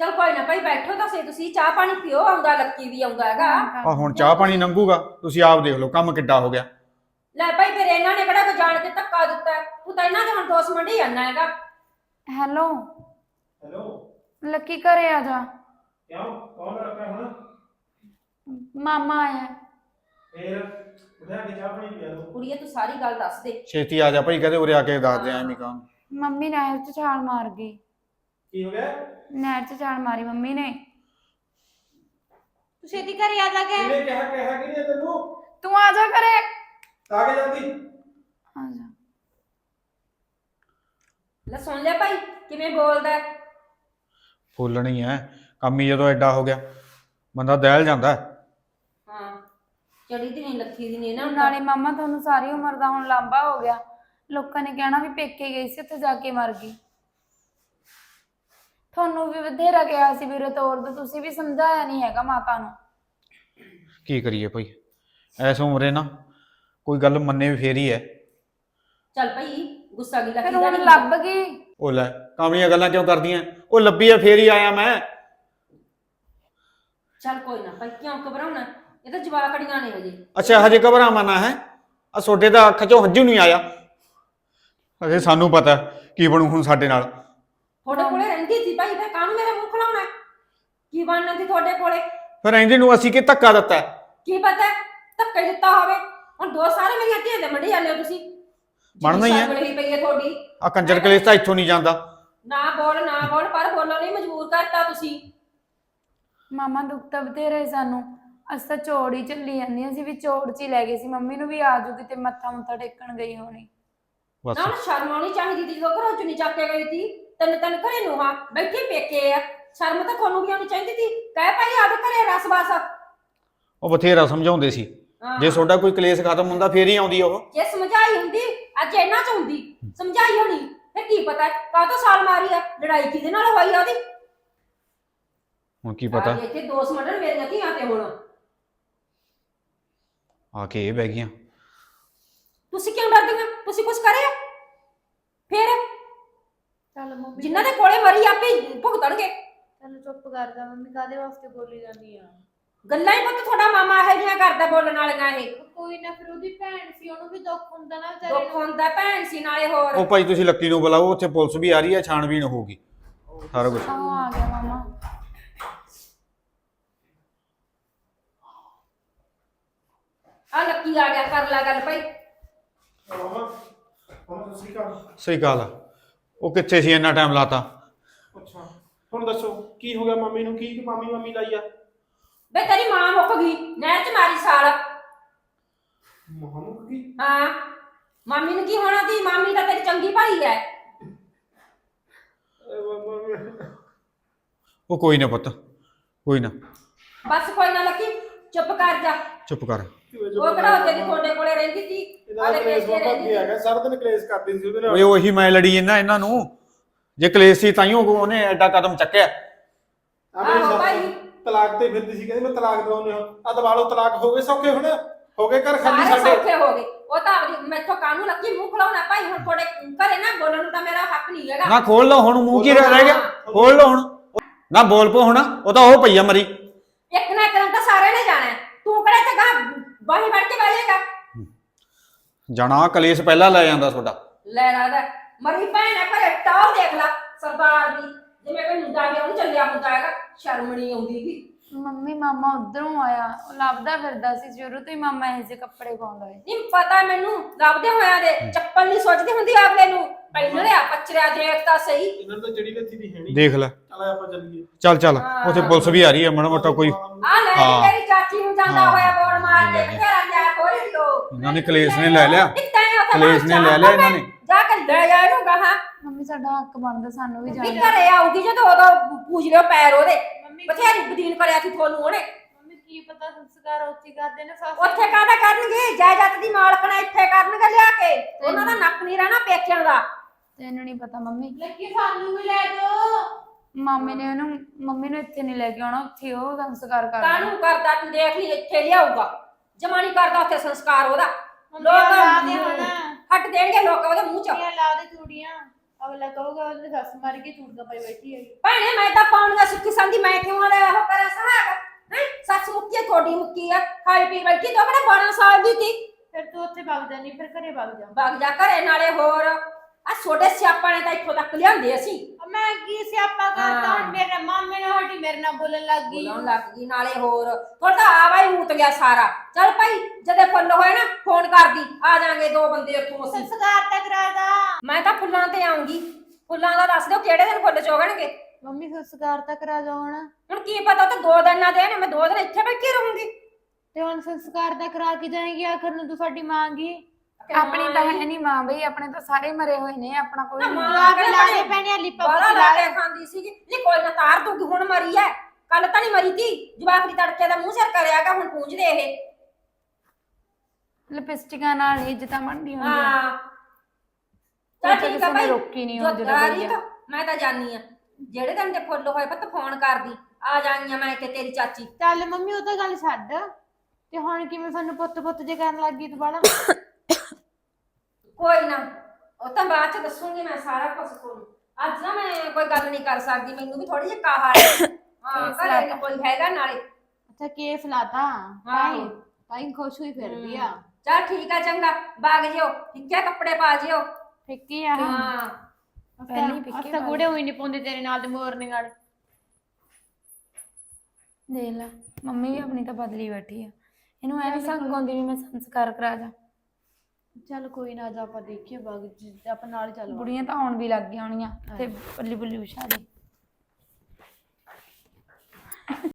ਚਲ ਕੋਈ ਨਾ ਭਾਈ ਬੈਠੋ ਤਾਂ ਸੇ ਤੁਸੀਂ ਚਾਹ ਪਾਣੀ ਪੀਓ ਆਉਂਦਾ ਲੱਕੀ ਵੀ ਆਉਂਦਾ ਹੈਗਾ। ਆ ਹੁਣ ਚਾਹ ਪਾਣੀ ਲੰਘੂਗਾ ਤੁਸੀਂ ਆਪ ਦੇਖ ਲਓ ਕੰਮ ਕਿੱਡਾ ਹੋ ਗਿਆ। ਲੈ ਭਾਈ ਫਿਰ ਇਹਨਾਂ ਨੇ ਕਿਹੜਾ ਕੋਈ ਜਾਣ ਕੇ ਧੱਕਾ ਦਿੱਤਾ? ਤੂੰ ਤਾਂ ਇਹਨਾਂ ਦੇ ਹੁਣ ਦੋਸ ਮੰਡੀ ਜਾਂਦਾ ਹੈਗਾ। ਹੈਲੋ। ਹੈਲੋ। ਲੱਕੀ ਘਰੇ ਆ ਜਾ। ਕਿਉਂ? ਕੌਣ ਲੜਕਾ ਹੁਣ? ਮਾਮਾ ਆਇਆ। ਫੇਰ ਉਧਰ ਕੇ ਚਾਹ ਪਾਣੀ ਪੀਆ ਲਓ ਕੁੜੀਏ ਤੂੰ ਸਾਰੀ ਗੱਲ ਦੱਸ ਦੇ। ਛੇਤੀ ਆ ਜਾ ਭਾਈ ਕਹਦੇ ਉਰੇ ਆ ਕੇ ਦੱਸ ਦੇ ਐਵੇਂ ਕੰਮ। ਮੰਮੀ ਨਹਿਰ 'ਚ ਛਾਲ ਮਾਰ ਗਈ। ਕੀ ਹੋ ਗਿਆ? ਨਹਿਰ 'ਚ ਛਾਲ ਮਾਰੀ ਮੰਮੀ ਨੇ। ਤੂੰ ਛੇਤੀ ਘਰੇ ਆ ਜਾ ਕੇ। ਕਿਹਨੇ ਕਿਹਾ ਕਿਹਾ ਕਿ ਨਹੀਂ ਤੈਨੂੰ? ਤੂੰ ਆ ਜਾ ਘਰੇ। ਆ ਕੇ ਜਾਂਦੀ। ਆ ਜਾ। ਲੈ ਸੁਣ ਲਿਆ ਭਾਈ ਕਿਵੇਂ ਬੋਲਦਾ ਹੈ? ਫੁੱਲਣੀ ਹੈ ਕੰਮ ਹੀ ਜਦੋਂ ਐਡਾ ਹੋ ਗਿਆ ਬੰਦਾ ਦਹਿਲ ਜਾਂਦਾ ਹੈ। ਹਾਂ ਚੜੀ ਦੀ ਨਹੀਂ ਲੱਥੀ ਦੀ ਨਹੀਂ ਇਹਨਾਂ ਨੂੰ ਨਾਲੇ ਮਾਮਾ ਤੁਹਾਨੂੰ ਸਾਰੀ ਉਮਰ ਦਾ ਹੁਣ ਲਾਂਬਾ ਹੋ ਗਿਆ। ਲੋਕਾਂ ਨੇ ਕਹਿਣਾ ਵੀ ਪੇਕੇ ਗਈ ਸੀ ਉੱਥੇ ਜਾ ਕੇ ਮਰ ਗਈ। ਤੁਹਾਨੂੰ ਵੀ ਬਥੇਰਾ ਕਿਹਾ ਸੀ ਵੀਰੇ ਤੋਰ ਦੋ ਤੁਸੀਂ ਵੀ ਸਮਝਾਇਆ ਨਹੀਂ ਹੈਗਾ ਮਾਤਾ ਨੂੰ। ਕੀ ਕਰੀਏ ਭਾਈ ਐਸ ਉਮਰੇ ਨਾ ਕੋਈ ਗੱਲ ਮੰਨੇ ਵੀ ਫੇਰ ਹੀ ਹੈ ਚੱਲ ਭਾਈ ਗੁੱਸਾ ਗਿਲਾ ਫਿਰ ਹੁਣ ਲੱਭ ਗਈ। ਉਹ ਲੈ ਕਾਮਲੀਆਂ ਗੱਲਾਂ ਕਿਉਂ ਕਰਦੀਆਂ? ਉਹ ਲੱਭੀ ਆ ਫੇਰ ਹੀ ਆਇਆ ਮੈਂ। ਚੱਲ ਕੋਈ ਨਾ ਭਾਈ ਕਿਉਂ ਘਬਰਾਉਣਾ? ਇਹ ਤਾਂ ਜਵਾਕੜੀਆਂ ਨੇ ਹਜੇ। ਅੱਛਾ ਹਜੇ ਘਬਰਾਵਾਂ ਨਾ ਹੈ? ਆ ਛੋਟੇ ਦਾ ਅੱਖ ਚੋਂ ਹੰਝੂ ਨਹੀਂ ਆਇਆ। ਅਜੇ ਸਾਨੂੰ ਪਤਾ ਕੀ ਬਣੂ ਹੁਣ ਸਾਡੇ ਨਾਲ। ਤੁਹਾਡੇ ਕੋਲੇ ਰਹਿੰਦੀ ਸੀ ਭਾਈ ਫਿਰ ਕਾਹਨੂੰ ਮੇਰਾ ਮੂੰਹ ਖਲਾਉਣਾ? ਕੀ ਬਣਨਾ ਸੀ ਤੁਹਾਡੇ ਕੋਲੇ? ਫਿਰ ਇੰਦੇ ਨੂੰ ਅਸੀਂ ਕੀ ਧੱਕਾ ਦਿੱਤਾ? ਹੈ? ਕੀ ਪਤਾ? ਧੱਕੇ ਦਿੱਤਾ ਹੋਵੇ। ਹੁਣ ਦੋ ਸਾਰੇ ਮੇਰੀਆਂ ਧੀਆਂ ਦੇ ਮੰਡੀ ਜਾਂਦੇ ਹੋ ਤੁਸੀਂ। ਬਣਨਾ ਹੀ ਹੈ। ਪਈ ਤੁਹਾਡੀ। ਆ ਕੰਜਰ ਕਲੇਸ਼ ਤਾਂ ਇੱਥੋਂ ਨਹੀਂ ਜਾਂਦਾ। ਨਾ ਬੋਲ ਨਾ ਬੋਲ ਪਰ ਬੋਲਣ ਲਈ ਮਜਬੂਰ ਕਰਤਾ ਤੁਸੀਂ। ਮਾਮਾ ਦੁੱਖ ਤਾਂ ਬਥੇਰਾ ਹੀ ਸਾਨੂੰ। ਅਸੀਂ ਤਾਂ ਚੋੜ ਹੀ ਚੱਲੀ ਜਾਂਦੀਆਂ ਸੀ ਵੀ ਚੋੜ ਚ ਹੀ ਲੈ ਗਏ ਸੀ। ਮੰਮੀ ਨੂੰ ਵੀ ਆ ਜੂਗੀ ਤੇ ਮੱਥਾ ਮੁੱਥਾ ਟੇਕਣ ਗਈ ਹੋਣੀ। ਬਸ। ਨਾ ਸ਼ਰਮ ਆਉਣੀ ਚਾਹੀਦੀ ਸੀ ਜਦੋਂ ਘਰੋਂ ਚੁੰਨੀ ਚੱਕ ਕੇ ਗਈ ਸੀ। ਤਨ ਤਨ ਘਰੇ ਨੂੰ ਹਾਂ ਬੈਠੇ ਪੇਕੇ ਆ। ਸ਼ਰਮ ਤਾਂ ਤੁਹਾਨੂੰ ਵੀ ਆਉਣੀ ਚਾਹੀਦੀ ਸੀ। ਕਹਿ ਭਾਈ ਆ ਜਾ ਘਰੇ ਰਸ ਬਸ। ਉਹ ਬਥੇਰਾ ਸਮਝਾਉਂਦੇ ਸੀ। ਹਾਂ। ਜੇ ਤੁਹਾਡਾ ਕੋਈ ਕਲੇਸ਼ ਖਤਮ ਹੁੰਦਾ ਫੇਰ ਹੀ ਆਉਂਦੀ ਉਹ। ਜੇ ਸਮਝਾਈ ਹੁੰਦੀ ਅੱਜ ਇਹਨਾਂ ਚ ਹੁੰਦੀ ਸਮਝਾਈ ਹੋਣੀ। ਫਿਰ ਕੀ ਪਤਾ ਕਾਹ ਤੋਂ ਸਾਲ ਮਾਰੀ ਆ? ਲੜਾਈ ਕਿਹਦੇ ਨਾਲ ਹੋਈ ਆ ਉਹਦੀ? ਹੁਣ ਕੀ ਪਤਾ? ਆ ਇੱਥੇ ਦੋਸ ਮਟਰ ਮੇਰੀਆਂ ਧੀਆਂ ਤੇ ਹੁਣ। ਆ ਕੇ ਇਹ ਬਹਿ ਗਈਆਂ। ਤੁਸੀਂ ਕਿਉਂ ਡਰਦੀਆਂ ਤੁਸੀਂ ਕੁਝ ਕਰਿਆ? ਫਿਰ? ਚੱਲ ਮੰਮੀ। ਜਿਨ੍ਹਾਂ ਦੇ ਕੋਲੇ ਮਰੀ ਆਪੇ ਭੁਗਤਣਗੇ। ਚੱਲ ਚੁੱਪ ਕਰ ਜਾ ਮੰਮੀ ਕਾਦੇ ਵਾਸਤੇ ਬੋਲੀ ਜਾਂਦੀ ਆ? ਗੱਲਾਂ ਹੀ ਪੁੱਤ ਤੁਹਾਡਾ ਮਾਮਾ ਇਹੋ ਜਿਹੀਆਂ ਕਰਦਾ ਬੋਲਣ ਵਾਲੀਆਂ ਇਹ। ਕੋਈ ਨਾ ਫਿਰ ਉਹਦੀ ਭੈਣ ਸੀ ਉਹਨੂੰ ਵੀ ਦੁੱਖ ਹੁੰਦਾ ਨਾ ਵਿਚਾਰੇ ਦੁੱਖ ਹੁੰਦਾ ਭੈਣ ਸੀ ਨਾਲੇ ਹੋਰ। ਉਹ ਭਾਈ ਤੁਸੀਂ ਲੱਕੀ ਨੂੰ ਬੁਲਾਓ ਉੱਥੇ ਪੁਲਿਸ ਵੀ ਆ ਰਹੀ ਹੈ ਛਾਣਬੀਨ ਹੋਊਗੀ। ਸਾਰਾ ਕੁਝ ਆਹ ਆ ਗਿਆ ਮਾਮਾ। ਆ ਲੱਕੀ ਆ ਗਿਆ ਕਰ ਲਾ ਗੱਲ ਭਾਈ। ਮਾਮਾ ਹੁਣ ਤੁਸੀਂ ਕਾ ਸਹੀ ਗੱਲ ਆ। ਉਹ ਕਿੱਥੇ ਸੀ ਇੰਨਾ ਟਾਈਮ ਲਾਤਾ? ਅੱਛਾ। ਹੁਣ ਦੱਸੋ ਕੀ ਹੋ ਗਿਆ ਮੰਮੀ ਨੂੰ? ਕੀ ਮਾਮੀ ਮੰਮੀ ਲਾਈ ਆ? ਬੇ ਤੇਰੀ ਮਾਂ ਮੁੱਕ ਗਈ ਨਹਿਰ ਚ ਮਾਰੀ ਸਾਲ। ਮਾਮੂ ਕੀ ਹਾਂ। ਮਾਮੀ ਨੂੰ ਕੀ ਹੋਣਾ ਸੀ? ਮਾਮੀ ਤਾਂ ਤੇਰੀ ਚੰਗੀ ਭਾਈ ਐ। ਉਹ ਕੋਈ ਨਾ ਪੁੱਤ ਕੋਈ ਨਾ। ਬਸ ਕੋਈ ਨਾ ਲੱਕੀ ਚੁੱਪ ਕਰ ਜਾ। ਚੁੱਪ ਕਰ। ਉਹ ਕਿਹੜਾ ਉਹਦੇ ਦੀ ਤੁਹਾਡੇ ਕੋਲੇ ਰਹਿੰਦੀ ਸੀ ਇਹਦਾ ਆਲੇ ਕਲੇਸ਼ ਪੇਕੇ ਬਾਬਾ ਕੀ ਹੈਗਾ ਸਾਰਾ ਦਿਨ ਕਲੇਸ਼ ਕਰਦੀ ਸੀ ਉਹਦੇ ਓਏ ਨਾਲ ਉਹੀ ਮੈਂ ਲੜੀ ਇਹਨਾਂ ਇਹਨਾਂ ਨੂੰ। ਜੇ ਕਲੇਸ਼ ਸੀ ਤਾਈਓ ਉਹਨੇ ਐਡਾ ਕਦਮ ਚੱਕਿਆ। ਆਹੋ ਭਾਈ। ਤਲਾਕ ਤੇ ਫਿਰਦੀ ਸੀ ਕਹਿੰਦੀ ਮੈਂ ਤਲਾਕ ਦਵਾਉਣੀ ਆ ਆ ਦਵਾ ਲਓ ਤਲਾਕ ਹੋ ਗਏ ਸੌਖੇ ਹੁਣ ਹੋ ਗਏ ਘਰ ਖਾਲੀ ਸਾਰੇ ਸਾਡੇ। ਸੌਖੇ ਹੋ ਗਏ। ਉਹ ਤਾਂ ਆਪਦੀ ਮੈਥੋਂ ਕਾਨੂੰ ਲੱਗੀ? ਮੂੰਹ ਖਲਾਉਣਾ ਭਾਈ ਹੁਣ ਤੁਹਾਡੇ ਘਰੇ ਨਾ ਬੋਲਣ ਨੂੰ ਤਾਂ ਮੇਰਾ ਹੱਕ ਨਹੀਂ ਹੈਗਾ। ਨਾ ਖੋਲ ਲਓ ਹੁਣ ਮੂੰਹ ਕੀ ਰਹਿ ਗਿਆ? ਖੋਲ ਲਓ ਹੁਣ। ਨਾ ਬੋਲ ਪੋ ਹੁਣ ਉਹ ਤਾਂ ਉਹ ਪਈ ਆ ਮਰੀ। ਇੱਕ ਨਾ ਇੱਕ ਦਿਨ ਤਾਂ ਸਾਰਿਆਂ ਨੇ ਜਾਣਾ ਹੈ। ਤੂੰ ਕਿਹੜਾ ਇੱਥੇ ਗਾ ਬਾਹੀ ਵੜ ਕੇ ਜਾਏਗਾ? ਜਣਾ ਕਲੇਸ਼ ਪਹਿਲਾਂ ਲੈ ਜਾਂਦਾ ਤੁਹਾਡਾ। ਲੈ ਰਾਦਾ ਮਰੀ ਭੈਣ ਹੈ ਘਰੇ ਟਾਉ ਦੇਖ ਲੈ ਸਰਦਾਰ ਦੀ। ਜਿਵੇਂ ਕੋਈ ਮੁੰਡਾ ਵੀ ਉਹਨੂੰ ਚੱਲਿਆ ਹੁੰਦਾ ਹੈਗਾ ਸ਼ਰਮ ਨਹੀਂ ਆਉਂਦੀ ਵੀ। ਮੰਮੀ ਮਾਮਾ ਉਧਰੋਂ ਆਇਆ। ਉਹ ਲੱਭਦਾ ਫਿਰਦਾ ਸੀ ਸ਼ੁਰੂ ਤੋਂ ਹੀ ਮਾਮਾ ਇਹ ਜਿਹੇ ਕੱਪੜੇ ਪਾਉਂਦਾ ਹੈ ਨਹੀਂ ਪਤਾ ਮੈਨੂੰ ਲੱਭਦੇ ਹੋਇਆ ਦੇ ਚੱਪਲ ਨਹੀਂ ਸੋਚਦੀ ਹੁੰਦੀ ਅਗਲੇ ਨੂੰ। ਪਹਿਨੜਿਆ ਪਚਰਿਆ ਦੇਖ ਤਾਂ ਸਹੀ। ਇਹਨਾਂ ਨੂੰ ਤਾਂ ਜੜੀ ਲੱਥੀ ਦੀ ਹੈ ਨਹੀਂ ਦੇਖ ਲੈ। ਚੱਲ ਆਪਾਂ ਚੱਲੀਏ। ਚੱਲ ਚੱਲ। ਉੱਥੇ ਪੁਲਿਸ ਵੀ ਆ ਰਹੀ ਹੈ ਮਾੜਾ ਮੋਟਾ ਕੋਈ। ਆ ਲੈ ਹਾਂ। ਤੇਰੀ ਚਾਚੀ ਨੂੰ ਜਾਂਦਾ ਹਾਂ। ਹੋਇਆ ਬੋੜ ਮਾਰ ਕੇ ਘਰਾਂ ਜਾ ਖੋਲੀ ਲੋ ਇਹਨਾਂ ਨੇ ਕਲੇਸ਼ ਨੇ ਲੈ ਲਿਆ। ਕਲੇਸ਼ ਕਲੇਸ਼ ਨੇ ਲੈ ਲਿਆ ਇਹਨਾਂ ਨੇ। ਜਾ ਕੇ ਲੈ ਜਾ ਇਹਨੂੰ ਗਾਹਾਂ। ਮੰਮੀ ਸਾਡਾ ਹੱਕ ਬਣਦਾ ਸਾਨੂੰ ਵੀ ਵੀ ਜਾਣਾ। ਘਰੇ ਆਊਗੀ ਜਦੋਂ ਉਦੋਂ ਪੂਜ ਲਿਓ ਪੈਰ ਉਹਦੇ। ਮੰਮੀ ਬਥੇਰੀ ਬਦੀਨ ਕਰਿਆ ਸੀ ਤੁਹਾਨੂੰ ਉਹਨੇ। ਮੰਮੀ ਕੀ ਪਤਾ ਸੰਸਕਾਰ ਉੱਥੇ ਹੀ ਕਰਦੇ ਨੇ ਸੱਸ ਉੱਥੇ ਕਾਹਦਾ ਕਰਨਗੇ? ਜਾਇਦਾਦ ਦੀ ਮਾਲਕਣਾ ਇੱਥੇ ਕਰਨਗੇ ਲਿਆ ਕੇ। ਉਹਨਾਂ ਦਾ ਨੱਕ ਨਹੀਂ ਰਹਿਣਾ ਪੇਕਿਆਂ ਦਾ। ਤੈਨੂੰ ਨਹੀਂ ਪਤਾ ਮੰਮੀ। ਲੱਕੀ ਸਾਨੂੰ ਵੀ ਲੈ ਜਾਓ। ਮਾਮੇ ਨੇ ਉਹਨੂੰ ਮੰਮੀ ਨੂੰ ਇੱਥੇ ਨਹੀਂ ਲੈ ਕੇ ਆਉਣਾ ਉੱਥੇ ਉਹ ਸੰਸਕਾਰ ਕਰਦਾ ਕਾਹਨੂੰ ਕਰਦਾ ਤੂੰ ਦੇਖ ਲਈ ਇੱਥੇ ਲਿਆਊਗਾ। ਜਮਾਨੀ ਕਰਦਾ ਉੱਥੇ ਸੰਸਕਾਰ ਉਹਦਾ। ਮੰਮੀ ਆਹ ਲਾ ਦੇ ਲੋਕ ਹੁਣ। ਹੱਟ ਦੇਣਗੇ ਲੋਕ ਉਹਦੇ ਮੂੰਹ ਚ। ਲਾ ਦੇ ਚੂੜੀਆਂ। ਅਗਲਾ ਕਹੂਗਾ ਉਹਨੇ ਸੱਸ ਮਰ ਗਈ ਚੂੜੀਆਂ ਪਾਈ ਬੈਠੀ ਹੈਗੀ। ਭੈਣੇ ਮੈਂ ਤਾਂ ਪਾਉਣੀਆਂ ਸੁੱਕੀ ਸੰਦੀ ਮੈਂ ਕਿਉਂ ਵਾਲੇ ਉਹ ਕਰਾਂ ਸਹਾਗ? ਹੈ? ਸੱਸ ਮੁੱਕੀ ਹੈ, ਤੁਹਾਡੀ ਮੁੱਕੀ ਆ ਖਾਈ ਪੀ ਬੈਠੀ ਤੂੰ ਆਪਣੇ 12 ਸਾਲ ਦੀ ਸੀ ਫਿਰ ਤੂੰ ਉੱਥੇ ਵਗ ਜਾਨੀ ਫਿਰ ਘਰੇ ਵਗ ਜਾ। ਵਗ ਜਾ ਘਰੇ ਨਾਲੇ ਹੋਰ ਆ ਛੋਟੇ ਸਿਆਪਾਂ ਨੇ ਤਾਂ ਇੱਥੋਂ ਤੱਕ ਲਿਆਂਦੇ ਅਸੀਂ। ਮੈਂ ਕੀ ਸਿਆਪਾ ਹਾਂ। ਹੁਣ ਮੇਰੇ ਮਾਮੇ ਨੇ ਹਟੀ ਮੇਰੇ ਨਾਲ ਬੋਲਣ ਲੱਗ ਗਈ। ਬੋਲਣ ਲੱਗ ਗਈ ਨਾਲੇ ਹੋਰ। ਤੁਹਾਡਾ ਆਵਾ ਹੀ ਮੂਤ ਗਿਆ ਸਾਰਾ। ਚੱਲ ਭਾਈ ਜਦੇ ਫੁੱਲ ਹੋਏ ਨਾ ਫੋਨ ਕਰਦੀ। ਆ ਜਾਾਂਗੇ ਦੋ ਬੰਦੇ ਉੱਥੋਂ ਅਸੀਂ। ਸੰਸਕਾਰ ਤਾਂ ਕਰਾਦਾ ਮੈਂ ਤਾਂ ਫੁੱਲਾਂ ਤੇ ਆਉਂਗੀ ਫੁੱਲਾਂ ਦਾ ਦੱਸ ਦਿਓ ਕਿਹੜੇ ਦਿਨ ਫੁੱਲ ਚੋਗਣਗੇ? ਮੰਮੀ ਸੰਸਕਾਰ ਤਾਂ ਕਰਾ ਜਾ ਹੁਣ। ਹੁਣ ਕੀ ਪਤਾ ਉਹ ਤਾਂ ਦੋ ਦਿਨ ਨਾ ਦੇਣ ਮੈਂ ਦੋ ਦਿਨ ਇੱਥੇ ਬੈਠੀ ਰਹੂੰਗੀ। ਤੇ ਹੁਣ ਸੰਸਕਾਰ ਤਾਂ ਕਰਾ ਕੇ ਜਾਏਗੀ ਆਖਰ ਨੂੰ ਤੂੰ ਸਾਡੀ ਮਾਂ ਗੀ। ਆਪਣੀ ਤਾਂ ਹੈ ਨਹੀਂ ਮਾਂ ਬਈ ਆਪਣੇ ਤਾਂ ਸਾਰੇ ਮਰੇ ਹੋਏ ਨੇ ਆਪਣਾ ਕੋਈ ਨਾ ਨਹੀਂ ਮਾਂ ਲਾ ਕੇ ਲਾ ਦੇ ਬਣੇ? ਪੈਣੇ ਲਿਪਾ ਪੁੱਤ ਲਾ ਕੇ ਖਾਂਦੀ ਸੀਗੀ। ਨਹੀਂ ਕੋਈ ਨਾ ਤਾਰ ਦੂਗੀ ਹੁਣ ਮਰੀ ਐ। ਕੱਲ ਤਾਂ ਨਹੀਂ ਮਰੀ ਤੀ। ਜਵਾਖਰੀ ਤੜਕੇ ਦਾ ਮੂੰਹ ਸਿਰ ਕਰਿਆਗਾ ਹੁਣ ਪੂੰਝਦੇ ਇਹ। ਲਿਪਸਟਿਕਾਂ ਨਾਲ ਹੀ ਇੱਜ਼ਤਾਂ ਬਣਦੀ ਹੁੰਦੀ ਆ। ਹਾਂ। ਤਾਂ ਠੀਕ ਆ ਭਾਈ। ਰੋਕੀ ਨਹੀਂ ਜੋ ਜਦੋਂ। ਤਾਂ ਮੈਂ ਤਾਂ ਜਾਣੀ ਆ। ਜਿਹੜੇ ਦਿਨ ਦੇ ਫੁੱਲ ਹੋਏ ਪਤ ਫੋਨ ਕਰਦੀ। ਆ ਜਾਣੀਆਂ ਮੈਂ ਤੇ ਤੇਰੀ ਚਾਚੀ। ਚੱਲ ਮੰਮੀ ਉਹ ਤਾਂ ਗੱਲ ਛੱਡ। ਤੇ ਹੁਣ ਕਿਵੇਂ ਸਾਨੂੰ ਪੁੱਤ ਪੁੱਤ ਜੇ ਕਰਨ ਲੱਗ ਗਈ ਤੂੰ ਬਾਲਾ ਕੋਈ ਨਾ ਉਹ ਤਾਂ ਬਾਅਦ ਚ ਦੱਸੂਗੀ ਮੈਂ ਸਾਰਾ ਕੁਝ ਤੁਹਾਨੂੰ। ਅੱਜ ਨਾ ਮੈਂ ਕੋਈ ਗੱਲ ਨਹੀਂ ਕਰ ਸਕਦੀ ਮੈਨੂੰ ਵੀ ਥੋੜੀ ਜਿਹੀ ਕਾਹਲ ਹੈ। ਹਾਂ ਘਰੇ ਨੀ ਕੋਈ ਹੈਗਾ ਨਾਲੇ। ਅੱਛਾ ਕੇਸ ਲਾਤਾ ਤਾਈ ਤਾਈ ਖੁਸ਼ ਹੋਈ ਫਿਰਦੀ ਆ। ਚਲ ਠੀਕ ਆ ਚੰਗਾ। ਬਾਗ ਜਿਓ ਇੱਕੇ ਕੱਪੜੇ ਪਾ ਜਿਓ। ਫਿੱਕੀ ਆ ਹਾਂ। ਪਹਿਲੀ ਫਿੱਕੀ ਗੂੜੇ ਹੋਈ ਨਹੀਂ ਪਾਉਂਦੇ ਤੇਰੇ ਨਾਲ ਤੇ ਮੋਰਨਿੰਗ ਵਾਲੇ। ਦੇਖ ਲੈ ਮੰਮੀ ਵੀ ਆਪਣੀ ਤਾਂ ਬਦਲੀ ਬੈਠੀ ਆ। ਇਹਨੂੰ ਐ ਨਹੀਂ ਸੰਗ ਆਉਂਦੀ ਵੀ ਮੈਂ ਸੰਸਕਾਰ ਕਰਾ ਜਾ। ਚੱਲ ਕੋਈ ਨਾ ਅੱਜ ਆਪਾਂ ਦੇਖੀਏ ਬਾਗ ਜਿੱਦ ਆਪਾਂ ਨਾਲ ਚੱਲ ਵੜਾਂਗੇ। ਤਾਂ ਆਉਣ ਵੀ ਲੱਗ ਗਈਆਂ ਹੋਣੀਆਂ ਤੇ ਬੱਲੀ ਬੱਲੀ ਉਸ਼ਾ ਦੇ